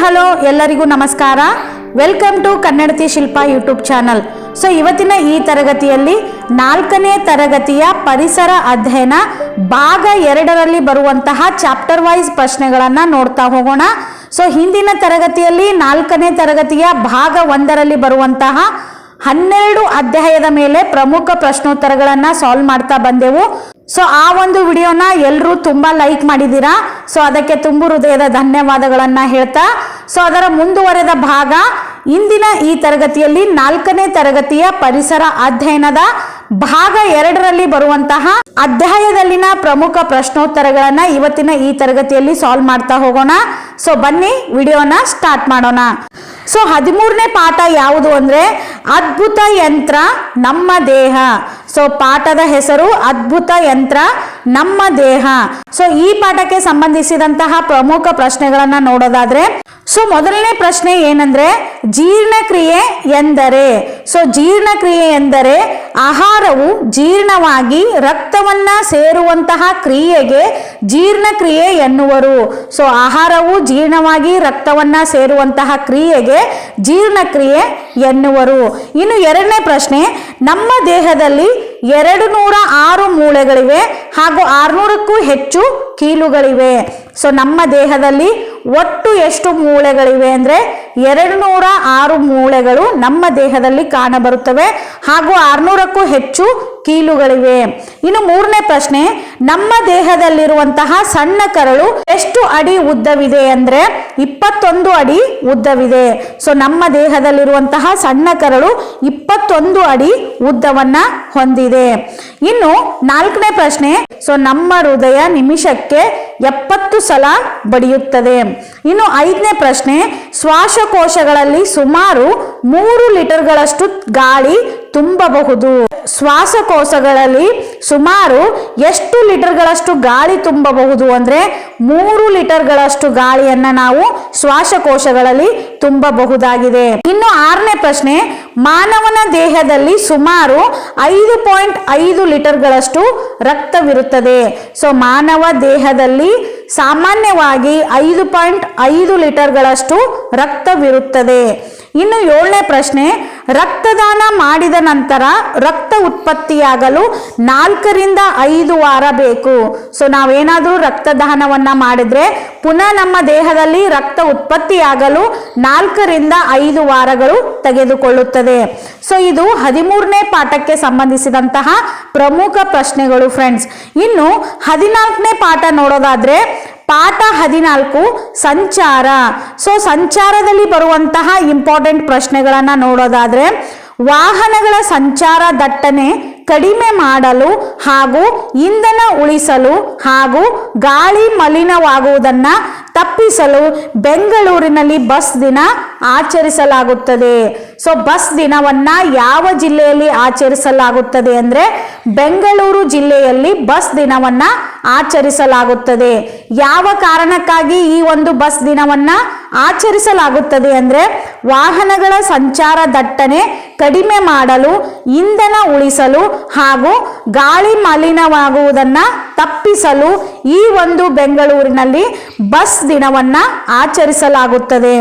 Hello, ಎಲ್ಲರಿಗೂ ನಮಸ್ಕಾರ. Welcome to Kannadati Shilpa YouTube channel so ಇವತ್ತಿನ ಈ ತರಗತಿಯಲ್ಲಿ ನಾಲ್ಕನೇ ತರಗತಿಯ ಪರಿಸರ ಅಧ್ಯಯನ ಭಾಗ ಎರಡರಲ್ಲಿ ಬರುವಂತಹ ಚಾಪ್ಟರ್ ವೈಸ್ ಪ್ರಶ್ನೆಗಳನ್ನು ನೋಡ್ತಾ ಹೋಗೋಣ. ಸೊ ಹಿಂದಿನ ತರಗತಿಯಲ್ಲಿ ನಾಲ್ಕನೇ ತರಗತಿಯ ಭಾಗ ಒಂದರಲ್ಲಿ ಬರುವಂತಹ ಹನ್ನೆರಡು ಅಧ್ಯಾಯದ ಮೇಲೆ ಪ್ರಮುಖ ಪ್ರಶ್ನೋತ್ತರಗಳನ್ನು ಸಾಲ್ವ್ ಮಾಡ್ತಾ ಬಂದೆವು. ಸೊ ಆ ಒಂದು ವಿಡಿಯೋನ ಎಲ್ಲರೂ ತುಂಬ ಲೈಕ್ ಮಾಡಿದ್ದೀರಾ? ಸೊ ಅದಕ್ಕೆ ತುಂಬು ಹೃದಯದ ಧನ್ಯವಾದಗಳನ್ನು ಹೇಳ್ತಾ ಸೊ ಅದರ ಮುಂದುವರೆದ ಭಾಗ, ಇಂದಿನ ಈ ತರಗತಿಯಲ್ಲಿ ನಾಲ್ಕನೇ ತರಗತಿಯ ಪರಿಸರ ಅಧ್ಯಯನದ ಭಾಗ ಎರಡರಲ್ಲಿ ಬರುವಂತಹ ಅಧ್ಯಾಯದಲ್ಲಿನ ಪ್ರಮುಖ ಪ್ರಶ್ನೋತ್ತರಗಳನ್ನು ಇವತ್ತಿನ ಈ ತರಗತಿಯಲ್ಲಿ ಸಾಲ್ವ್ ಮಾಡ್ತಾ ಹೋಗೋಣ. ಸೊ ಬನ್ನಿ, ವಿಡಿಯೋನ ಸ್ಟಾರ್ಟ್ ಮಾಡೋಣ. ಸೊ ಹದಿಮೂರನೇ ಪಾಠ ಯಾವುದು ಅಂದ್ರೆ, ಅದ್ಭುತ ಯಂತ್ರ ನಮ್ಮ ದೇಹ. ಸೊ ಪಾಠದ ಹೆಸರು ಅದ್ಭುತ ಯಂತ್ರ. ನಮ್ಮ ದೇಹ. ಸೊ ಈ ಪಾಠಕ್ಕೆ ಸಂಬಂಧಿಸಿದಂತಹ ಪ್ರಮುಖ ಪ್ರಶ್ನೆಗಳನ್ನ ನೋಡೋದಾದ್ರೆ ಸೊ ಮೊದಲನೇ ಪ್ರಶ್ನೆ ಏನಂದ್ರೆ, ಜೀರ್ಣಕ್ರಿಯೆ ಎಂದರೆ. ಸೊ ಜೀರ್ಣಕ್ರಿಯೆ ಎಂದರೆ ಆಹಾರವು ಜೀರ್ಣವಾಗಿ ರಕ್ತವನ್ನ ಸೇರುವಂತಹ ಕ್ರಿಯೆಗೆ ಜೀರ್ಣಕ್ರಿಯೆ ಎನ್ನುವರು. ಸೊ ಆಹಾರವು ಜೀರ್ಣವಾಗಿ ರಕ್ತವನ್ನ ಸೇರುವಂತಹ ಕ್ರಿಯೆಗೆ ಜೀರ್ಣಕ್ರಿಯೆ ಎನ್ನುವರು. ಇನ್ನು ಎರಡನೇ ಪ್ರಶ್ನೆ, ನಮ್ಮ ದೇಹದಲ್ಲಿ ಎರಡು ನೂರ ಆರು ಮೂಳೆಗಳಿವೆ ಹಾಗೂ ಆರುನೂರಕ್ಕೂ ಹೆಚ್ಚು ಕೀಲುಗಳಿವೆ. ಸೊ ನಮ್ಮ ದೇಹದಲ್ಲಿ ಒಟ್ಟು ಎಷ್ಟು ಮೂಳೆಗಳಿವೆ ಅಂದರೆ ಎರಡು ನೂರ ಆರು ಮೂಳೆಗಳು ನಮ್ಮ ದೇಹದಲ್ಲಿ ಕಾಣಬರುತ್ತವೆ. ಹಾಗೂ ಆರುನೂರಕ್ಕೂ ಹೆಚ್ಚು ಕೀಲುಗಳಿವೆ. ಇನ್ನು ಮೂರನೇ ಪ್ರಶ್ನೆ, ನಮ್ಮ ದೇಹದಲ್ಲಿರುವಂತಹ ಸಣ್ಣ ಕರಳು ಎಷ್ಟು ಅಡಿ ಉದ್ದವಿದೆ ಅಂದ್ರೆ ಇಪ್ಪತ್ತೊಂದು ಅಡಿ ಉದ್ದವಿದೆ. ಸೊ ನಮ್ಮ ದೇಹದಲ್ಲಿರುವಂತಹ ಸಣ್ಣ ಕರಳು ಇಪ್ಪತ್ತೊಂದು ಅಡಿ ಉದ್ದವನ್ನ ಹೊಂದಿದೆ. ಇನ್ನು ನಾಲ್ಕನೇ ಪ್ರಶ್ನೆ ಸೊ ನಮ್ಮ ಹೃದಯ ನಿಮಿಷಕ್ಕೆ ಎಪ್ಪತ್ತು ಸಲ ಬಡಿಯುತ್ತದೆ. ಇನ್ನು ಐದನೇ ಪ್ರಶ್ನೆ ಶ್ವಾಸಕೋಶಗಳಲ್ಲಿ ಸುಮಾರು ಮೂರು ಲೀಟರ್ಗಳಷ್ಟು ಗಾಳಿ ತುಂಬಬಹುದು. ಶ್ವಾಸಕೋಶಗಳಲ್ಲಿ ಸುಮಾರು ಎಷ್ಟು ಲೀಟರ್ಗಳಷ್ಟು ಗಾಳಿ ತುಂಬಬಹುದು ಅಂದ್ರೆ ಮೂರು ಲೀಟರ್ಗಳಷ್ಟು ಗಾಳಿಯನ್ನ ನಾವು ಶ್ವಾಸಕೋಶಗಳಲ್ಲಿ ತುಂಬಬಹುದಾಗಿದೆ. ಇನ್ನು ಆರನೇ ಪ್ರಶ್ನೆ, ಮಾನವನ ದೇಹದಲ್ಲಿ ಸುಮಾರು ಐದು ಪಾಯಿಂಟ್ ಐದು ಲೀಟರ್ಗಳಷ್ಟು ರಕ್ತವಿರುತ್ತದೆ. ಸೊ, ಮಾನವ ದೇಹದಲ್ಲಿ ಸಾಮಾನ್ಯವಾಗಿ ಐದು ಪಾಯಿಂಟ್ ಐದು ಲೀಟರ್ಗಳಷ್ಟು ರಕ್ತವಿರುತ್ತದೆ. ಇನ್ನು ಏಳನೇ ಪ್ರಶ್ನೆ ರಕ್ತದಾನ ಮಾಡಿದ ನಂತರ ರಕ್ತ ಉತ್ಪತ್ತಿಯಾಗಲು ನಾಲ್ಕರಿಂದ ಐದು ವಾರ ಬೇಕು. ಸೊ ನಾವೇನಾದರೂ ರಕ್ತದಾನವನ್ನು ಮಾಡಿದರೆ ಪುನಃ ನಮ್ಮ ದೇಹದಲ್ಲಿ ರಕ್ತ ಉತ್ಪತ್ತಿಯಾಗಲು ನಾಲ್ಕರಿಂದ ಐದು ವಾರಗಳು ತೆಗೆದುಕೊಳ್ಳುತ್ತದೆ. ಸೊ ಇದು ಹದಿಮೂರನೇ ಪಾಠಕ್ಕೆ ಸಂಬಂಧಿಸಿದಂತಹ ಪ್ರಮುಖ ಪ್ರಶ್ನೆಗಳು ಫ್ರೆಂಡ್ಸ್ ಇನ್ನು ಹದಿನಾಲ್ಕನೇ ಪಾಠ ನೋಡೋದಾದ್ರೆ ಪಾಠ ಹದಿನಾಲ್ಕು ಸಂಚಾರ. ಸೊ ಸಂಚಾರದಲ್ಲಿ ಬರುವಂತಹ ಇಂಪಾರ್ಟೆಂಟ್ ಪ್ರಶ್ನೆಗಳನ್ನು ನೋಡೋದಾದ್ರೆ ವಾಹನಗಳ ಸಂಚಾರ ದಟ್ಟಣೆ ಕಡಿಮೆ ಮಾಡಲು ಹಾಗೂ ಇಂಧನ ಉಳಿಸಲು ಹಾಗೂ ಗಾಳಿ ಮಲಿನವಾಗುವುದನ್ನು ತಪ್ಪಿಸಲು ಬೆಂಗಳೂರಿನಲ್ಲಿ ಬಸ್ ದಿನ ಆಚರಿಸಲಾಗುತ್ತದೆ. ಸೊ ಬಸ್ ದಿನವನ್ನು ಯಾವ ಜಿಲ್ಲೆಯಲ್ಲಿ ಆಚರಿಸಲಾಗುತ್ತದೆ ಅಂದರೆ ಬೆಂಗಳೂರು ಜಿಲ್ಲೆಯಲ್ಲಿ ಬಸ್ ದಿನವನ್ನು ಆಚರಿಸಲಾಗುತ್ತದೆ. ಯಾವ ಕಾರಣಕ್ಕಾಗಿ ಈ ಒಂದು ಬಸ್ ದಿನವನ್ನು ಆಚರಿಸಲಾಗುತ್ತದೆ ಅಂದರೆ ವಾಹನಗಳ ಸಂಚಾರ ದಟ್ಟಣೆ ಕಡಿಮೆ ಮಾಡಲು, ಇಂಧನ ಉಳಿಸಲು ಹಾಗೂ ಗಾಳಿ ಮಲಿನವಾಗುವುದನ್ನು ತಪ್ಪಿಸಲು ಈ ಒಂದು ಬೆಂಗಳೂರಿನಲ್ಲಿ ಬಸ್ ದಿನವನ್ನ ಆಚರಿಸಲಾಗುತ್ತದೆ.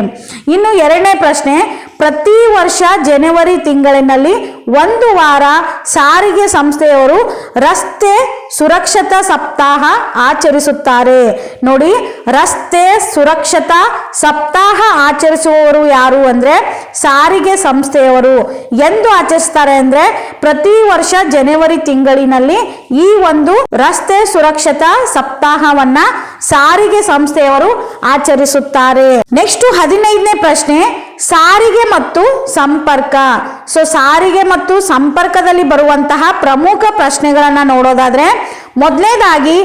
ಇನ್ನು ಎರಡನೇ ಪ್ರಶ್ನೆ ಪ್ರತಿ ವರ್ಷ ಜನವರಿ ತಿಂಗಳಿನಲ್ಲಿ ಒಂದು ವಾರ ಸಾರಿಗೆ ಸಂಸ್ಥೆಯವರು ರಸ್ತೆ ಸುರಕ್ಷತಾ ಸಪ್ತಾಹ ಆಚರಿಸುತ್ತಾರೆ. ನೋಡಿ, ರಸ್ತೆ ಸುರಕ್ಷತಾ ಸಪ್ತಾಹ ಆಚರಿಸುವವರು ಯಾರು ಅಂದ್ರೆ ಸಾರಿಗೆ ಸಂಸ್ಥೆಯವರು. ಎಂದು ಆಚರಿಸ್ತಾರೆ ಅಂದ್ರೆ ಪ್ರತಿ ವರ್ಷ ಜನವರಿ ತಿಂಗಳಿನಲ್ಲಿ ಈ ಒಂದು ರಸ್ತೆ ಸುರಕ್ಷತಾ ಸಪ್ತಾಹವನ್ನ ಸಾರಿಗೆ ಸಂಸ್ಥೆಯವರು ಆಚರಿಸುತ್ತಾರೆ. ನೆಕ್ಸ್ಟ್ ಹದಿನೈದನೇ ಪ್ರಶ್ನೆ ಸಾರಿಗೆ ಮತ್ತು ಸಂಪರ್ಕ. ಸೊ ಸಾರಿಗೆ ಮತ್ತು ಸಂಪರ್ಕದಲ್ಲಿ ಬರುವಂತಹ ಪ್ರಮುಖ ಪ್ರಶ್ನೆಗಳನ್ನು ನೋಡೋದಾದ್ರೆ ಮೊದಲನೇದಾಗಿ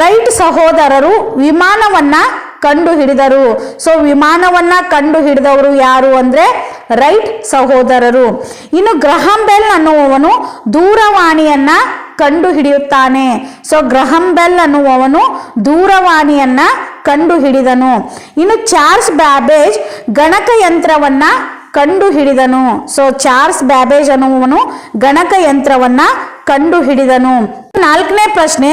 ರೈಟ್ ಸಹೋದರರು ವಿಮಾನವನ್ನ ಕಂಡು ಹಿಡಿದರು ಸೊ ವಿಮಾನವನ್ನ ಕಂಡು ಹಿಡಿದವರು ಯಾರು ಅಂದ್ರೆ ರೈಟ್ ಸಹೋದರರು. ಇನ್ನು ಗ್ರಹಂ ಬೆಲ್ ಅನ್ನುವವನು ದೂರವಾಣಿಯನ್ನ ಕಂಡು ಹಿಡಿಯುತ್ತಾನೆ ಸೊ ಗ್ರಹಂ ಬೆಲ್ ಅನ್ನುವವನು ದೂರವಾಣಿಯನ್ನ ಕಂಡು ಹಿಡಿದನು ಇನ್ನು ಚಾರ್ಲ್ಸ್ ಬ್ಯಾಬೇಜ್ ಗಣಕಯಂತ್ರವನ್ನ ಕಂಡು ಹಿಡಿದನು ಸೊ ಚಾರ್ಲ್ಸ್ ಬ್ಯಾಬೇಜ್ ಅನ್ನುವನು ಗಣಕಯಂತ್ರವನ್ನ ಕಂಡು ಹಿಡಿದನು ನಾಲ್ಕನೇ ಪ್ರಶ್ನೆ,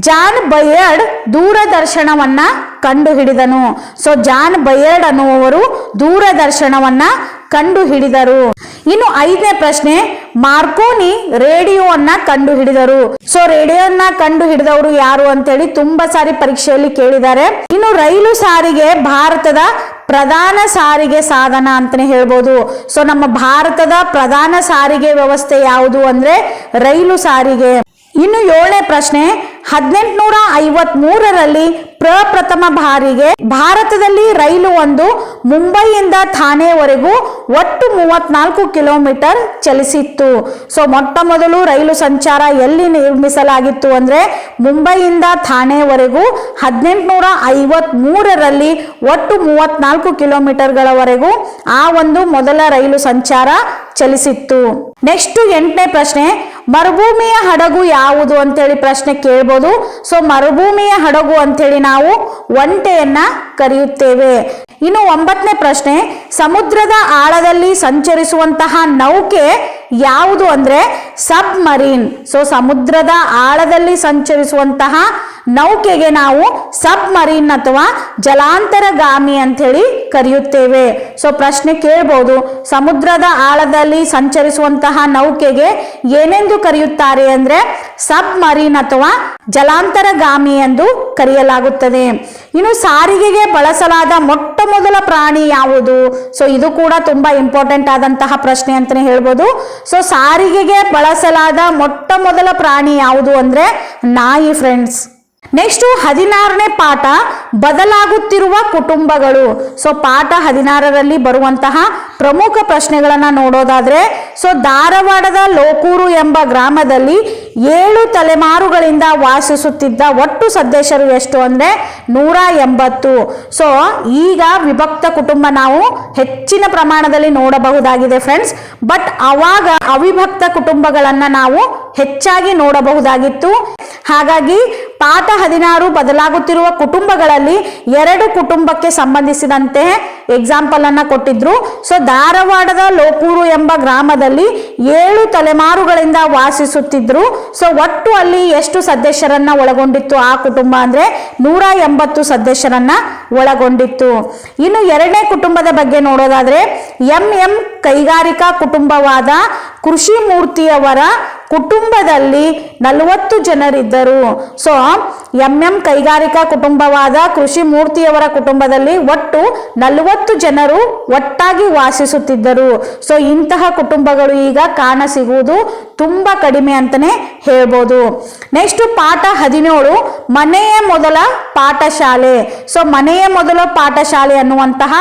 ಜಾನ್ ಬಯರ್ಡ್ ದೂರದರ್ಶನವನ್ನ ಕಂಡುಹಿಡಿದನು. ಸೊ ಜಾನ್ ಬಯರ್ಡ್ ಅನ್ನುವವರು ದೂರದರ್ಶನವನ್ನ ಕಂಡು ಹಿಡಿದರು ಇನ್ನು ಐದನೇ ಪ್ರಶ್ನೆ, ಮಾರ್ಕೋನಿ ರೇಡಿಯೋವನ್ನ ಕಂಡು ಹಿಡಿದರು ಸೊ ರೇಡಿಯೋನ ಕಂಡು ಹಿಡಿದವರು ಯಾರು ಅಂತೇಳಿ ತುಂಬಾ ಸಾರಿ ಪರೀಕ್ಷೆಯಲ್ಲಿ ಕೇಳಿದ್ದಾರೆ. ಇನ್ನು ರೈಲು ಸಾರಿಗೆ ಭಾರತದ ಪ್ರಧಾನ ಸಾರಿಗೆ ಸಾಧನ ಅಂತಾನೆ ಹೇಳ್ಬೋದು. ಸೊ ನಮ್ಮ ಭಾರತದ ಪ್ರಧಾನ ಸಾರಿಗೆ ವ್ಯವಸ್ಥೆ ಯಾವುದು ಅಂದ್ರೆ ರೈಲು ಸಾರಿಗೆ. ಇನ್ನು ಏಳನೇ ಪ್ರಶ್ನೆ ಹದಿನೆಂಟುನೂರ ಐವತ್ ಮೂರರಲ್ಲಿ ಪ್ರಪ್ರಥಮ ಬಾರಿಗೆ ಭಾರತದಲ್ಲಿ ರೈಲು ಒಂದು ಮುಂಬೈಯಿಂದ ಥಾಣೆವರೆಗೂ ಒಟ್ಟು ಮೂವತ್ನಾಲ್ಕು ಕಿಲೋಮೀಟರ್ ಚಲಿಸಿತ್ತು. ಸೊ, ಮೊಟ್ಟ ಮೊದಲು ರೈಲು ಸಂಚಾರ ಎಲ್ಲಿ ನಿರ್ಮಿಸಲಾಗಿತ್ತು ಅಂದ್ರೆ ಮುಂಬೈಯಿಂದ ಥಾಣೆವರೆಗೂ ಹದಿನೆಂಟುನೂರ ಐವತ್ ಮೂರರಲ್ಲಿ ಒಟ್ಟು ಮೂವತ್ನಾಲ್ಕು ಕಿಲೋಮೀಟರ್ಗಳವರೆಗೂ ಆ ಒಂದು ಮೊದಲ ರೈಲು ಸಂಚಾರ ಚಲಿಸಿತ್ತು. ನೆಕ್ಸ್ಟ್ ಎಂಟನೇ ಪ್ರಶ್ನೆ ಮರುಭೂಮಿಯ ಹಡಗು ಯಾವುದು ಅಂತೇಳಿ ಪ್ರಶ್ನೆ ಕೇಳ್ಬೋದು. ಸೊ ಮರುಭೂಮಿಯ ಹಡಗು ಅಂತೇಳಿ ನಾವು ಒಂಟೆಯನ್ನ ಕರೆಯುತ್ತೇವೆ. ಇನ್ನು ಒಂಬತ್ತನೇ ಪ್ರಶ್ನೆ, ಸಮುದ್ರದ ಆಳದಲ್ಲಿ ಸಂಚರಿಸುವಂತಹ ನೌಕೆ ಯಾವುದು ಅಂದ್ರೆ ಸಬ್ಮರೀನ್. ಸೊ ಸಮುದ್ರದ ಆಳದಲ್ಲಿ ಸಂಚರಿಸುವಂತಹ ನೌಕೆಗೆ ನಾವು ಸಬ್ಮರೀನ್ ಅಥವಾ ಜಲಾಂತರಗಾಮಿ ಅಂತ ಹೇಳಿ ಕರೆಯುತ್ತೇವೆ. ಸೊ ಪ್ರಶ್ನೆ ಕೇಳ್ಬೋದು. ಸಮುದ್ರದ ಆಳದಲ್ಲಿ ಸಂಚರಿಸುವಂತಹ ನೌಕೆಗೆ ಏನೆಂದು ಕರೆಯುತ್ತಾರೆ ಅಂದ್ರೆ ಸಬ್ಮರೀನ್ ಅಥವಾ ಜಲಾಂತರಗಾಮಿ ಎಂದು ಕರೆಯಲಾಗುತ್ತದೆ. ಇನ್ನು ಸಾರಿಗೆಗೆ ಬಳಸಲಾದ ಮೊಟ್ಟ ಮೊದಲ ಪ್ರಾಣಿ ಯಾವುದು? ಸೊ ಇದು ಕೂಡ ತುಂಬಾ ಇಂಪಾರ್ಟೆಂಟ್ ಆದಂತಹ ಪ್ರಶ್ನೆ ಅಂತಾನೆ ಹೇಳ್ಬೋದು. ಸೊ ಸಾರಿಗೆಗೆ ಬಳಸಲಾದ ಮೊಟ್ಟ ಮೊದಲ ಪ್ರಾಣಿ ಯಾವುದು ಅಂದ್ರೆ ನಾಯಿ ಫ್ರೆಂಡ್ಸ್ ನೆಕ್ಸ್ಟ್ ಹದಿನಾರನೇ ಪಾಠ, ಬದಲಾಗುತ್ತಿರುವ ಕುಟುಂಬಗಳು. ಸೊ ಪಾಠ ಹದಿನಾರರಲ್ಲಿ ಬರುವಂತಹ ಪ್ರಮುಖ ಪ್ರಶ್ನೆಗಳನ್ನ ನೋಡೋದಾದ್ರೆ ಸೊ ಧಾರವಾಡದ ಲೋಕೂರು ಎಂಬ ಗ್ರಾಮದಲ್ಲಿ ಏಳು ತಲೆಮಾರುಗಳಿಂದ ವಾಸಿಸುತ್ತಿದ್ದ ಒಟ್ಟು ಸದಸ್ಯರು ಎಷ್ಟು ಅಂದ್ರೆ, ನೂರ ಎಂಬತ್ತು. ಸೊ ಈಗ ವಿಭಕ್ತ ಕುಟುಂಬ ನಾವು ಹೆಚ್ಚಿನ ಪ್ರಮಾಣದಲ್ಲಿ ನೋಡಬಹುದಾಗಿದೆ ಫ್ರೆಂಡ್ಸ್ ಬಟ್ ಅವಾಗ ಅವಿಭಕ್ತ ಕುಟುಂಬಗಳನ್ನ ನಾವು ಹೆಚ್ಚಾಗಿ ನೋಡಬಹುದಾಗಿತ್ತು. ಹಾಗಾಗಿ ಪಾಠ ಹದಿನಾರು ಬದಲಾಗುತ್ತಿರುವ ಕುಟುಂಬಗಳಲ್ಲಿ ಎರಡು ಕುಟುಂಬಕ್ಕೆ ಸಂಬಂಧಿಸಿದಂತೆ ಎಕ್ಸಾಂಪಲ್ ಅನ್ನ ಕೊಟ್ಟಿದ್ರು. ಸೊ ಧಾರವಾಡದ ಲೋಪೂರು ಎಂಬ ಗ್ರಾಮದಲ್ಲಿ ಏಳು ತಲೆಮಾರುಗಳಿಂದ ವಾಸಿಸುತ್ತಿದ್ರು. ಸೊ ಒಟ್ಟು ಅಲ್ಲಿ ಎಷ್ಟು ಸದಸ್ಯರನ್ನ ಒಳಗೊಂಡಿತ್ತು? ಆ ಕುಟುಂಬ ಅಂದ್ರೆ ನೂರ ಎಂಬತ್ತು ಸದಸ್ಯರನ್ನ ಒಳಗೊಂಡಿತ್ತು. ಇನ್ನು ಎರಡನೇ ಕುಟುಂಬದ ಬಗ್ಗೆ ನೋಡೋದಾದ್ರೆ ಎಂ ಎಂ ಕೈಗಾರಿಕಾ ಕುಟುಂಬವಾದ ಕೃಷಿ ಮೂರ್ತಿಯವರ ಕುಟುಂಬದಲ್ಲಿ ನಲವತ್ತು ಜನರಿದ್ದರು. ಸೊ ಎಂ ಎಂ ಕೈಗಾರಿಕಾ ಕುಟುಂಬವಾದ ಕೃಷಿ ಮೂರ್ತಿಯವರ ಕುಟುಂಬದಲ್ಲಿ ಒಟ್ಟು ನಲವತ್ತು ಜನರು ಒಟ್ಟಾಗಿ ವಾಸಿಸುತ್ತಿದ್ದರು. ಸೊ, ಇಂತಹ ಕುಟುಂಬಗಳು ಈಗ ಕಾಣ ಸಿಗುವುದು ತುಂಬ ಕಡಿಮೆ ಅಂತಲೇ ಹೇಳ್ಬೋದು. ನೆಕ್ಸ್ಟ್ ಪಾಠ ಹದಿನೇಳು, ಮನೆಯ ಮೊದಲ ಪಾಠಶಾಲೆ. ಸೊ, ಮನೆಯ ಮೊದಲ ಪಾಠಶಾಲೆ ಅನ್ನುವಂತಹ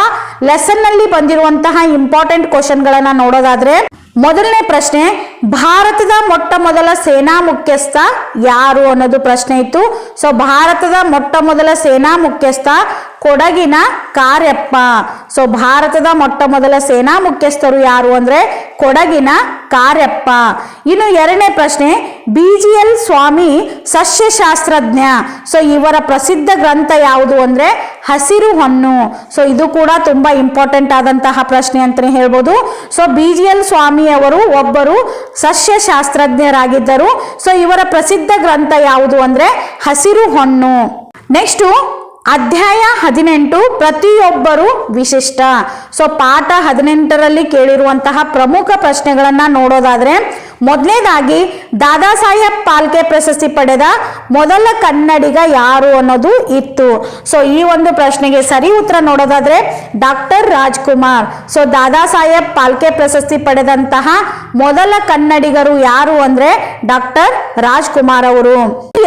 ಲೆಸನ್ನಲ್ಲಿ ಬಂದಿರುವಂತಹ ಇಂಪಾರ್ಟೆಂಟ್ ಕ್ವಶನ್ಗಳನ್ನ ನೋಡೋದಾದ್ರೆ ಮೊದಲನೇ ಪ್ರಶ್ನೆ, ಭಾರತದ ಮೊಟ್ಟ ಮೊದಲ ಸೇನಾ ಮುಖ್ಯಸ್ಥ ಯಾರು ಅನ್ನೋದು ಪ್ರಶ್ನೆ ಇತ್ತು. ಸೊ ಭಾರತದ ಮೊಟ್ಟ ಮೊದಲ ಸೇನಾ ಮುಖ್ಯಸ್ಥ ಕೊಡಗಿನ ಕಾರ್ಯಪ್ಪ. ಸೊ ಭಾರತದ ಮೊಟ್ಟ ಮೊದಲ ಸೇನಾ ಮುಖ್ಯಸ್ಥರು ಯಾರು ಅಂದ್ರೆ ಕೊಡಗಿನ ಕಾರ್ಯಪ್ಪ. ಇನ್ನು ಎರಡನೇ ಪ್ರಶ್ನೆ, ಬಿ ಜಿ ಎಲ್ ಸ್ವಾಮಿ ಸಸ್ಯಶಾಸ್ತ್ರಜ್ಞ. ಸೊ ಇವರ ಪ್ರಸಿದ್ಧ ಗ್ರಂಥ ಯಾವುದು ಅಂದ್ರೆ ಹಸಿರು ಹೊನ್ನು. ಸೊ ಇದು ಕೂಡ ತುಂಬಾ ಇಂಪಾರ್ಟೆಂಟ್ ಆದಂತಹ ಪ್ರಶ್ನೆ ಅಂತಲೇ ಹೇಳ್ಬೋದು. So B G L Swamy ಅವರು ಒಬ್ಬರು ಸಸ್ಯಶಾಸ್ತ್ರಜ್ಞರಾಗಿದ್ದರು. ಸೊ ಇವರ ಪ್ರಸಿದ್ಧ ಗ್ರಂಥ ಯಾವುದು ಅಂದ್ರೆ ಹಸಿರು ಹೊನ್ನು. ನೆಕ್ಸ್ಟು ಅಧ್ಯಾಯ ಹದಿನೆಂಟು ಪ್ರತಿಯೊಬ್ಬರು ವಿಶಿಷ್ಟ. ಸೊ ಪಾಠ ಹದಿನೆಂಟರಲ್ಲಿ ಕೇಳಿರುವಂತಹ ಪ್ರಮುಖ ಪ್ರಶ್ನೆಗಳನ್ನ ನೋಡೋದಾದ್ರೆ, ಮೊದಲನೇದಾಗಿ ದಾದಾ ಸಾಹೇಬ್ ಪಾಲ್ಕೆ ಪ್ರಶಸ್ತಿ ಪಡೆದ ಮೊದಲ ಕನ್ನಡಿಗ ಯಾರು ಅನ್ನೋದು ಇತ್ತು. ಸೊ ಈ ಒಂದು ಪ್ರಶ್ನೆಗೆ ಸರಿ ಉತ್ತರ ನೋಡೋದಾದ್ರೆ ಡಾಕ್ಟರ್ ರಾಜ್ಕುಮಾರ್. ಸೊ ದಾದಾ ಸಾಹೇಬ್ ಪಾಲ್ಕೆ ಪ್ರಶಸ್ತಿ ಪಡೆದಂತಹ ಮೊದಲ ಕನ್ನಡಿಗರು ಯಾರು ಅಂದ್ರೆ ಡಾಕ್ಟರ್ ರಾಜ್ಕುಮಾರ್ ಅವರು.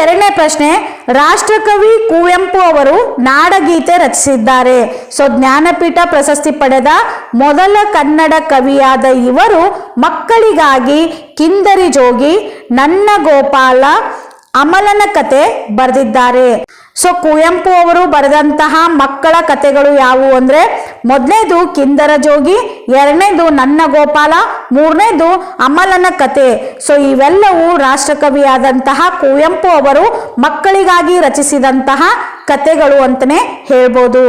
ಎರಡನೇ ಪ್ರಶ್ನೆ, ರಾಷ್ಟ್ರಕವಿ ಕುವೆಂಪು ಅವರು ನಾಡಗೀತೆ ರಚಿಸಿದ್ದಾರೆ. ಸೊ, ಜ್ಞಾನಪೀಠ ಪ್ರಶಸ್ತಿ ಪಡೆದ ಮೊದಲ ಕನ್ನಡ ಕವಿಯಾದ ಇವರು ಮಕ್ಕಳಿಗಾಗಿ ಕಿಂದರಿ ಜೋಗಿ, ನನ್ನ ಗೋಪಾಲ, ಅಮಲನ ಕತೆ ಬರೆದಿದ್ದಾರೆ. ಸೊ ಕುವೆಂಪು ಅವರು ಬರೆದಂತಹ ಮಕ್ಕಳ ಕಥೆಗಳು ಯಾವುವು ಅಂದ್ರೆ ಮೊದಲನೇದು ಕಿಂದರ ಜೋಗಿ, ಎರಡನೇದು ನನ್ನ ಗೋಪಾಲ, ಮೂರನೇದು ಅಮಲನ ಕತೆ. ಸೊ ಇವೆಲ್ಲವೂ ರಾಷ್ಟ್ರಕವಿಯಾದಂತಹ ಕುವೆಂಪು ಅವರು ಮಕ್ಕಳಿಗಾಗಿ ರಚಿಸಿದಂತಹ ಕತೆಗಳು ಅಂತಾನೆ ಹೇಳ್ಬೋದು.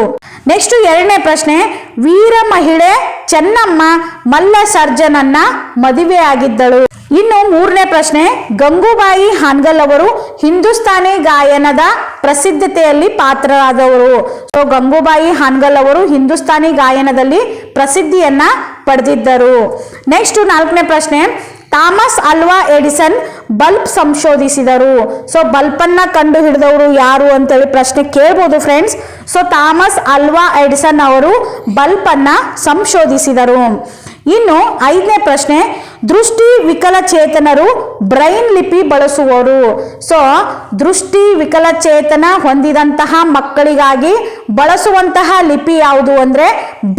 ನೆಕ್ಸ್ಟ್ ಎರಡನೇ ಪ್ರಶ್ನೆ, ವೀರ ಮಹಿಳೆ ಚೆನ್ನಮ್ಮ ಮಲ್ಲ ಸರ್ಜನನ್ನ ಮದುವೆಯಾಗಿದ್ದಳು ಇನ್ನು ಮೂರನೇ ಪ್ರಶ್ನೆ, ಗಂಗೂಬಾಯಿ ಹಾನ್ಗಲ್ ಅವರು ಹಿಂದೂಸ್ತಾನಿ ಗಾಯನದ ಪ್ರಸಿದ್ಧತೆಯಲ್ಲಿ ಪಾತ್ರರಾದವರು. ಸೊ, ಗಂಗೂಬಾಯಿ ಹಾನ್ಗಲ್ ಅವರು ಹಿಂದೂಸ್ತಾನಿ ಗಾಯನದಲ್ಲಿ ಪ್ರಸಿದ್ಧಿಯನ್ನ ಪಡೆದಿದ್ದರು. ನೆಕ್ಸ್ಟ್ ನಾಲ್ಕನೇ ಪ್ರಶ್ನೆ, ಥಾಮಸ್ ಅಲ್ವಾ ಎಡಿಸನ್ ಬಲ್ಬ್ ಸಂಶೋಧಿಸಿದರು. ಸೊ, ಬಲ್ಬನ್ನ ಕಂಡು ಹಿಡಿದವರು ಯಾರು ಅಂತೇಳಿ ಪ್ರಶ್ನೆ ಕೇಳ್ಬೋದು friends so Thomas Alva Edison ಅವರು ಬಲ್ಬನ್ನ ಸಂಶೋಧಿಸಿದರು. ಇನ್ನು ಐದನೇ ಪ್ರಶ್ನೆ, ದೃಷ್ಟಿ ವಿಕಲಚೇತನರು ಬ್ರೈನ್ ಲಿಪಿ ಬಳಸುವವರು. ಸೊ ದೃಷ್ಟಿ ವಿಕಲಚೇತನ ಹೊಂದಿದಂತಹ ಮಕ್ಕಳಿಗಾಗಿ ಬಳಸುವಂತಹ ಲಿಪಿ ಯಾವುದು ಅಂದ್ರೆ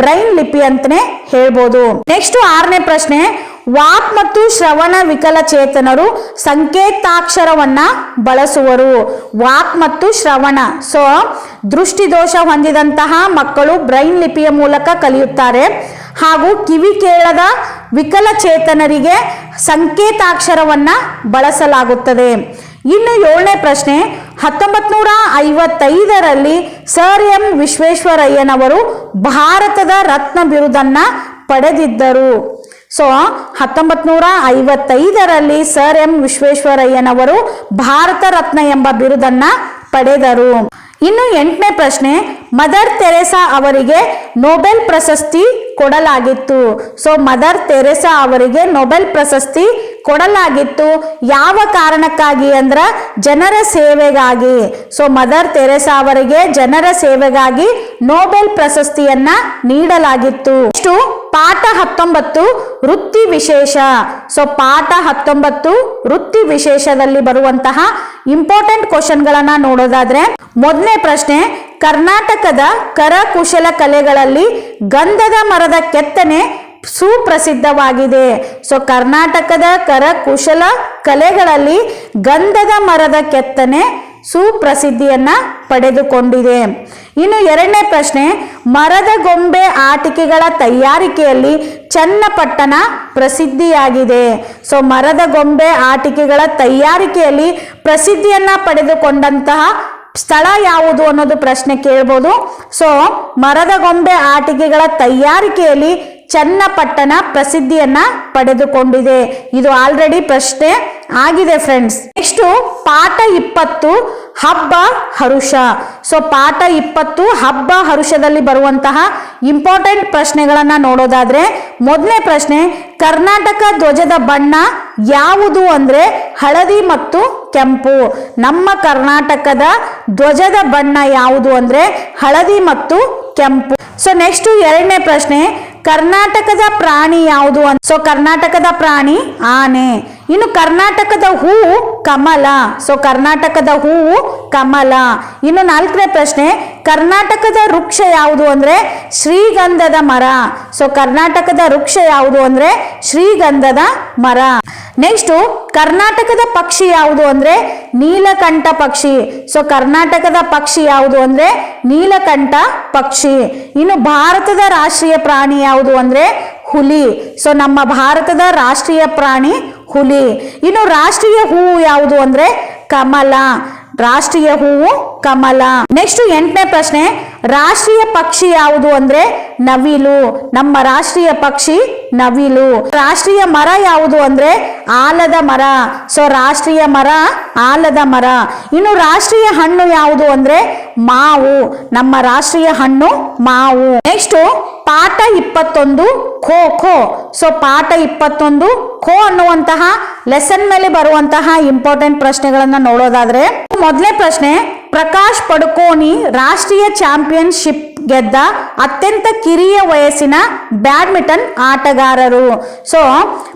ಬ್ರೈನ್ ಲಿಪಿ ಅಂತಾನೆ ಹೇಳ್ಬೋದು. ನೆಕ್ಸ್ಟ್ ಆರನೇ ಪ್ರಶ್ನೆ ವಾಕ್ ಮತ್ತು ಶ್ರವಣ ವಿಕಲಚೇತನರು ಸಂಕೇತಾಕ್ಷರವನ್ನ ಬಳಸುವರು. ವಾಕ್ ಮತ್ತು ಶ್ರವಣ. ಸೊ, ದೃಷ್ಟಿದೋಷ ಹೊಂದಿದಂತಹ ಮಕ್ಕಳು ಬ್ರೈನ್ ಲಿಪಿಯ ಮೂಲಕ ಕಲಿಯುತ್ತಾರೆ. ಹಾಗೂ ಕಿವಿ ಕೇಳದ ವಿಕಲಚೇತನರಿಗೆ ಸಂಕೇತಾಕ್ಷರವನ್ನ ಬಳಸಲಾಗುತ್ತದೆ. ಇನ್ನು ಏಳನೇ ಪ್ರಶ್ನೆ ಹತ್ತೊಂಬತ್ ನೂರ ಐವತ್ತೈದರಲ್ಲಿ ಸರ್ ಎಂ ವಿಶ್ವೇಶ್ವರಯ್ಯನವರು ಭಾರತದ ರತ್ನ ಬಿರುದನ್ನ ಪಡೆದಿದ್ದರು. ಸೊ ಹತ್ತೊಂಬತ್ ನೂರ ಐವತ್ತೈದರಲ್ಲಿ ಸರ್ ಎಂ ವಿಶ್ವೇಶ್ವರಯ್ಯನವರು ಭಾರತ ರತ್ನ ಎಂಬ ಬಿರುದನ್ನ ಪಡೆದರು. ಇನ್ನು ಎಂಟನೇ ಪ್ರಶ್ನೆ, ಮದರ್ ತೆರೆಸಾ ಅವರಿಗೆ ನೊಬೆಲ್ ಪ್ರಶಸ್ತಿ ಕೊಡಲಾಗಿತ್ತು. ಸೊ ಮದರ್ ತೆರೆಸಾ ಅವರಿಗೆ ನೊಬೆಲ್ ಪ್ರಶಸ್ತಿ ಕೊಡಲಾಗಿತ್ತು. ಯಾವ ಕಾರಣಕ್ಕಾಗಿ ಅಂದ್ರ ಜನರ ಸೇವೆಗಾಗಿ. ಸೊ ಮದರ್ ತೆರೆಸಾ ಅವರಿಗೆ ಜನರ ಸೇವೆಗಾಗಿ ನೊಬೆಲ್ ಪ್ರಶಸ್ತಿಯನ್ನ ನೀಡಲಾಗಿತ್ತು. ಇಷ್ಟು ಪಾಠ ಹತ್ತೊಂಬತ್ತು ವೃತ್ತಿ ವಿಶೇಷ. ಸೊ ಪಾಠ ಹತ್ತೊಂಬತ್ತು ವೃತ್ತಿ ವಿಶೇಷದಲ್ಲಿ ಬರುವಂತಹ ಇಂಪಾರ್ಟೆಂಟ್ ಕ್ವಶನ್ಗಳನ್ನ ನೋಡೋದಾದ್ರೆ, ಮೊದಲನೇ ಪ್ರಶ್ನೆ ಕರ್ನಾಟಕದ ಕರಕುಶಲ ಕಲೆಗಳಲ್ಲಿ ಗಂಧದ ಮರದ ಕೆತ್ತನೆ ಸುಪ್ರಸಿದ್ಧವಾಗಿದೆ. ಸೊ ಕರ್ನಾಟಕದ ಕರಕುಶಲ ಕಲೆಗಳಲ್ಲಿ ಗಂಧದ ಮರದ ಕೆತ್ತನೆ ಸುಪ್ರಸಿದ್ಧಿಯನ್ನ ಪಡೆದುಕೊಂಡಿದೆ. ಇನ್ನು ಎರಡನೇ ಪ್ರಶ್ನೆ, ಮರದ ಗೊಂಬೆ ಆಟಿಕೆಗಳ ತಯಾರಿಕೆಯಲ್ಲಿ ಚನ್ನಪಟ್ಟಣ ಪ್ರಸಿದ್ಧಿಯಾಗಿದೆ. ಸೊ ಮರದ ಗೊಂಬೆ ಆಟಿಕೆಗಳ ತಯಾರಿಕೆಯಲ್ಲಿ ಪ್ರಸಿದ್ಧಿಯನ್ನ ಪಡೆದುಕೊಂಡಂತಹ ಸ್ಥಳ ಯಾವುದು ಅನ್ನೋದು ಪ್ರಶ್ನೆ ಕೇಳ್ಬೋದು. ಸೊ ಮರದ ಗೊಂಬೆ ಆಟಿಕೆಗಳ ತಯಾರಿಕೆಯಲ್ಲಿ ಚನ್ನಪಟ್ಟಣ ಪ್ರಸಿದ್ಧಿಯನ್ನ ಪಡೆದುಕೊಂಡಿದೆ. ಇದು ಆಲ್ರೆಡಿ ಪ್ರಶ್ನೆ ಆಗಿದೆ ಫ್ರೆಂಡ್ಸ್ ನೆಕ್ಸ್ಟ್ ಪಾಠ ಇಪ್ಪತ್ತು, ಹಬ್ಬ ಹರುಷ. ಸೊ ಪಾಠ ಇಪ್ಪತ್ತು, ಹಬ್ಬ ಹರುಷದಲ್ಲಿ ಬರುವಂತಹ ಇಂಪಾರ್ಟೆಂಟ್ ಪ್ರಶ್ನೆಗಳನ್ನ ನೋಡೋದಾದ್ರೆ, ಮೊದಲನೇ ಪ್ರಶ್ನೆ, ಕರ್ನಾಟಕ ಧ್ವಜದ ಬಣ್ಣ ಯಾವುದು ಅಂದ್ರೆ ಹಳದಿ ಮತ್ತು ಕೆಂಪು. ನಮ್ಮ ಕರ್ನಾಟಕದ ಧ್ವಜದ ಬಣ್ಣ ಯಾವುದು ಅಂದ್ರೆ ಹಳದಿ ಮತ್ತು ಕೆಂಪು. ಸೊ ನೆಕ್ಸ್ಟ್ ಎರಡನೇ ಪ್ರಶ್ನೆ, ಕರ್ನಾಟಕದ ಪ್ರಾಣಿ ಯಾವುದು ಅಂತ ಸೊ ಕರ್ನಾಟಕದ ಪ್ರಾಣಿ ಆನೆ. ಇನ್ನು ಕರ್ನಾಟಕದ ಹೂವು ಕಮಲ. ಸೊ ಕರ್ನಾಟಕದ ಹೂವು ಕಮಲ. ಇನ್ನು ನಾಲ್ಕನೇ ಪ್ರಶ್ನೆ, ಕರ್ನಾಟಕದ ವೃಕ್ಷ ಯಾವುದು ಅಂದ್ರೆ ಶ್ರೀಗಂಧದ ಮರ. ಸೊ ಕರ್ನಾಟಕದ ವೃಕ್ಷ ಯಾವುದು ಅಂದ್ರೆ ಶ್ರೀಗಂಧದ ಮರ. ನೆಕ್ಸ್ಟ್ ಕರ್ನಾಟಕದ ಪಕ್ಷಿ ಯಾವುದು ಅಂದ್ರೆ ನೀಲಕಂಠ ಪಕ್ಷಿ. ಸೊ ಕರ್ನಾಟಕದ ಪಕ್ಷಿ ಯಾವುದು ಅಂದ್ರೆ ನೀಲಕಂಠ ಪಕ್ಷಿ. ಇನ್ನು ಭಾರತದ ರಾಷ್ಟ್ರೀಯ ಪ್ರಾಣಿ ಯಾವುದು ಅಂದ್ರೆ ಹುಲಿ. ಸೊ ನಮ್ಮ ಭಾರತದ ರಾಷ್ಟ್ರೀಯ ಪ್ರಾಣಿ ಹುಲಿ. ಇನ್ನು ರಾಷ್ಟ್ರೀಯ ಹೂವು ಯಾವುದು ಅಂದ್ರೆ ಕಮಲ. ರಾಷ್ಟ್ರೀಯ ಹೂವು ಕಮಲ. ನೆಕ್ಸ್ಟ್ ಎಂಟನೇ ಪ್ರಶ್ನೆ ರಾಷ್ಟ್ರೀಯ ಪಕ್ಷಿ ಯಾವುದು ಅಂದ್ರೆ ನವಿಲು. ನಮ್ಮ ರಾಷ್ಟ್ರೀಯ ಪಕ್ಷಿ ನವಿಲು. ರಾಷ್ಟ್ರೀಯ ಮರ ಯಾವುದು ಅಂದ್ರೆ ಆಲದ ಮರ. ಸೊ ರಾಷ್ಟ್ರೀಯ ಮರ, ಆಲದ ಮರ. ಇನ್ನು ರಾಷ್ಟ್ರೀಯ ಹಣ್ಣು ಯಾವುದು ಅಂದ್ರೆ ಮಾವು. ನಮ್ಮ ರಾಷ್ಟ್ರೀಯ ಹಣ್ಣು ಮಾವು. ನೆಕ್ಸ್ಟ್ ಪಾಠ ಇಪ್ಪತ್ತೊಂದು, ಖೋ ಖೋ. ಸೊ ಪಾಠ ಇಪ್ಪತ್ತೊಂದು, ಖೋ ಅನ್ನುವಂತಹ ಲೆಸನ್ ಮೇಲೆ ಬರುವಂತಹ ಇಂಪಾರ್ಟೆಂಟ್ ಪ್ರಶ್ನೆಗಳನ್ನ ನೋಡೋದಾದ್ರೆ ಮೊದಲನೇ ಪ್ರಶ್ನೆ ಪ್ರಕಾಶ್ ಪಡುಕೋಣಿ ರಾಷ್ಟ್ರೀಯ ಚಾಂಪಿಯನ್ಶಿಪ್ ಗೆದ್ದ ಅತ್ಯಂತ ಕಿರಿಯ ವಯಸ್ಸಿನ ಬ್ಯಾಡ್ಮಿಂಟನ್ ಆಟಗಾರರು. ಸೊ,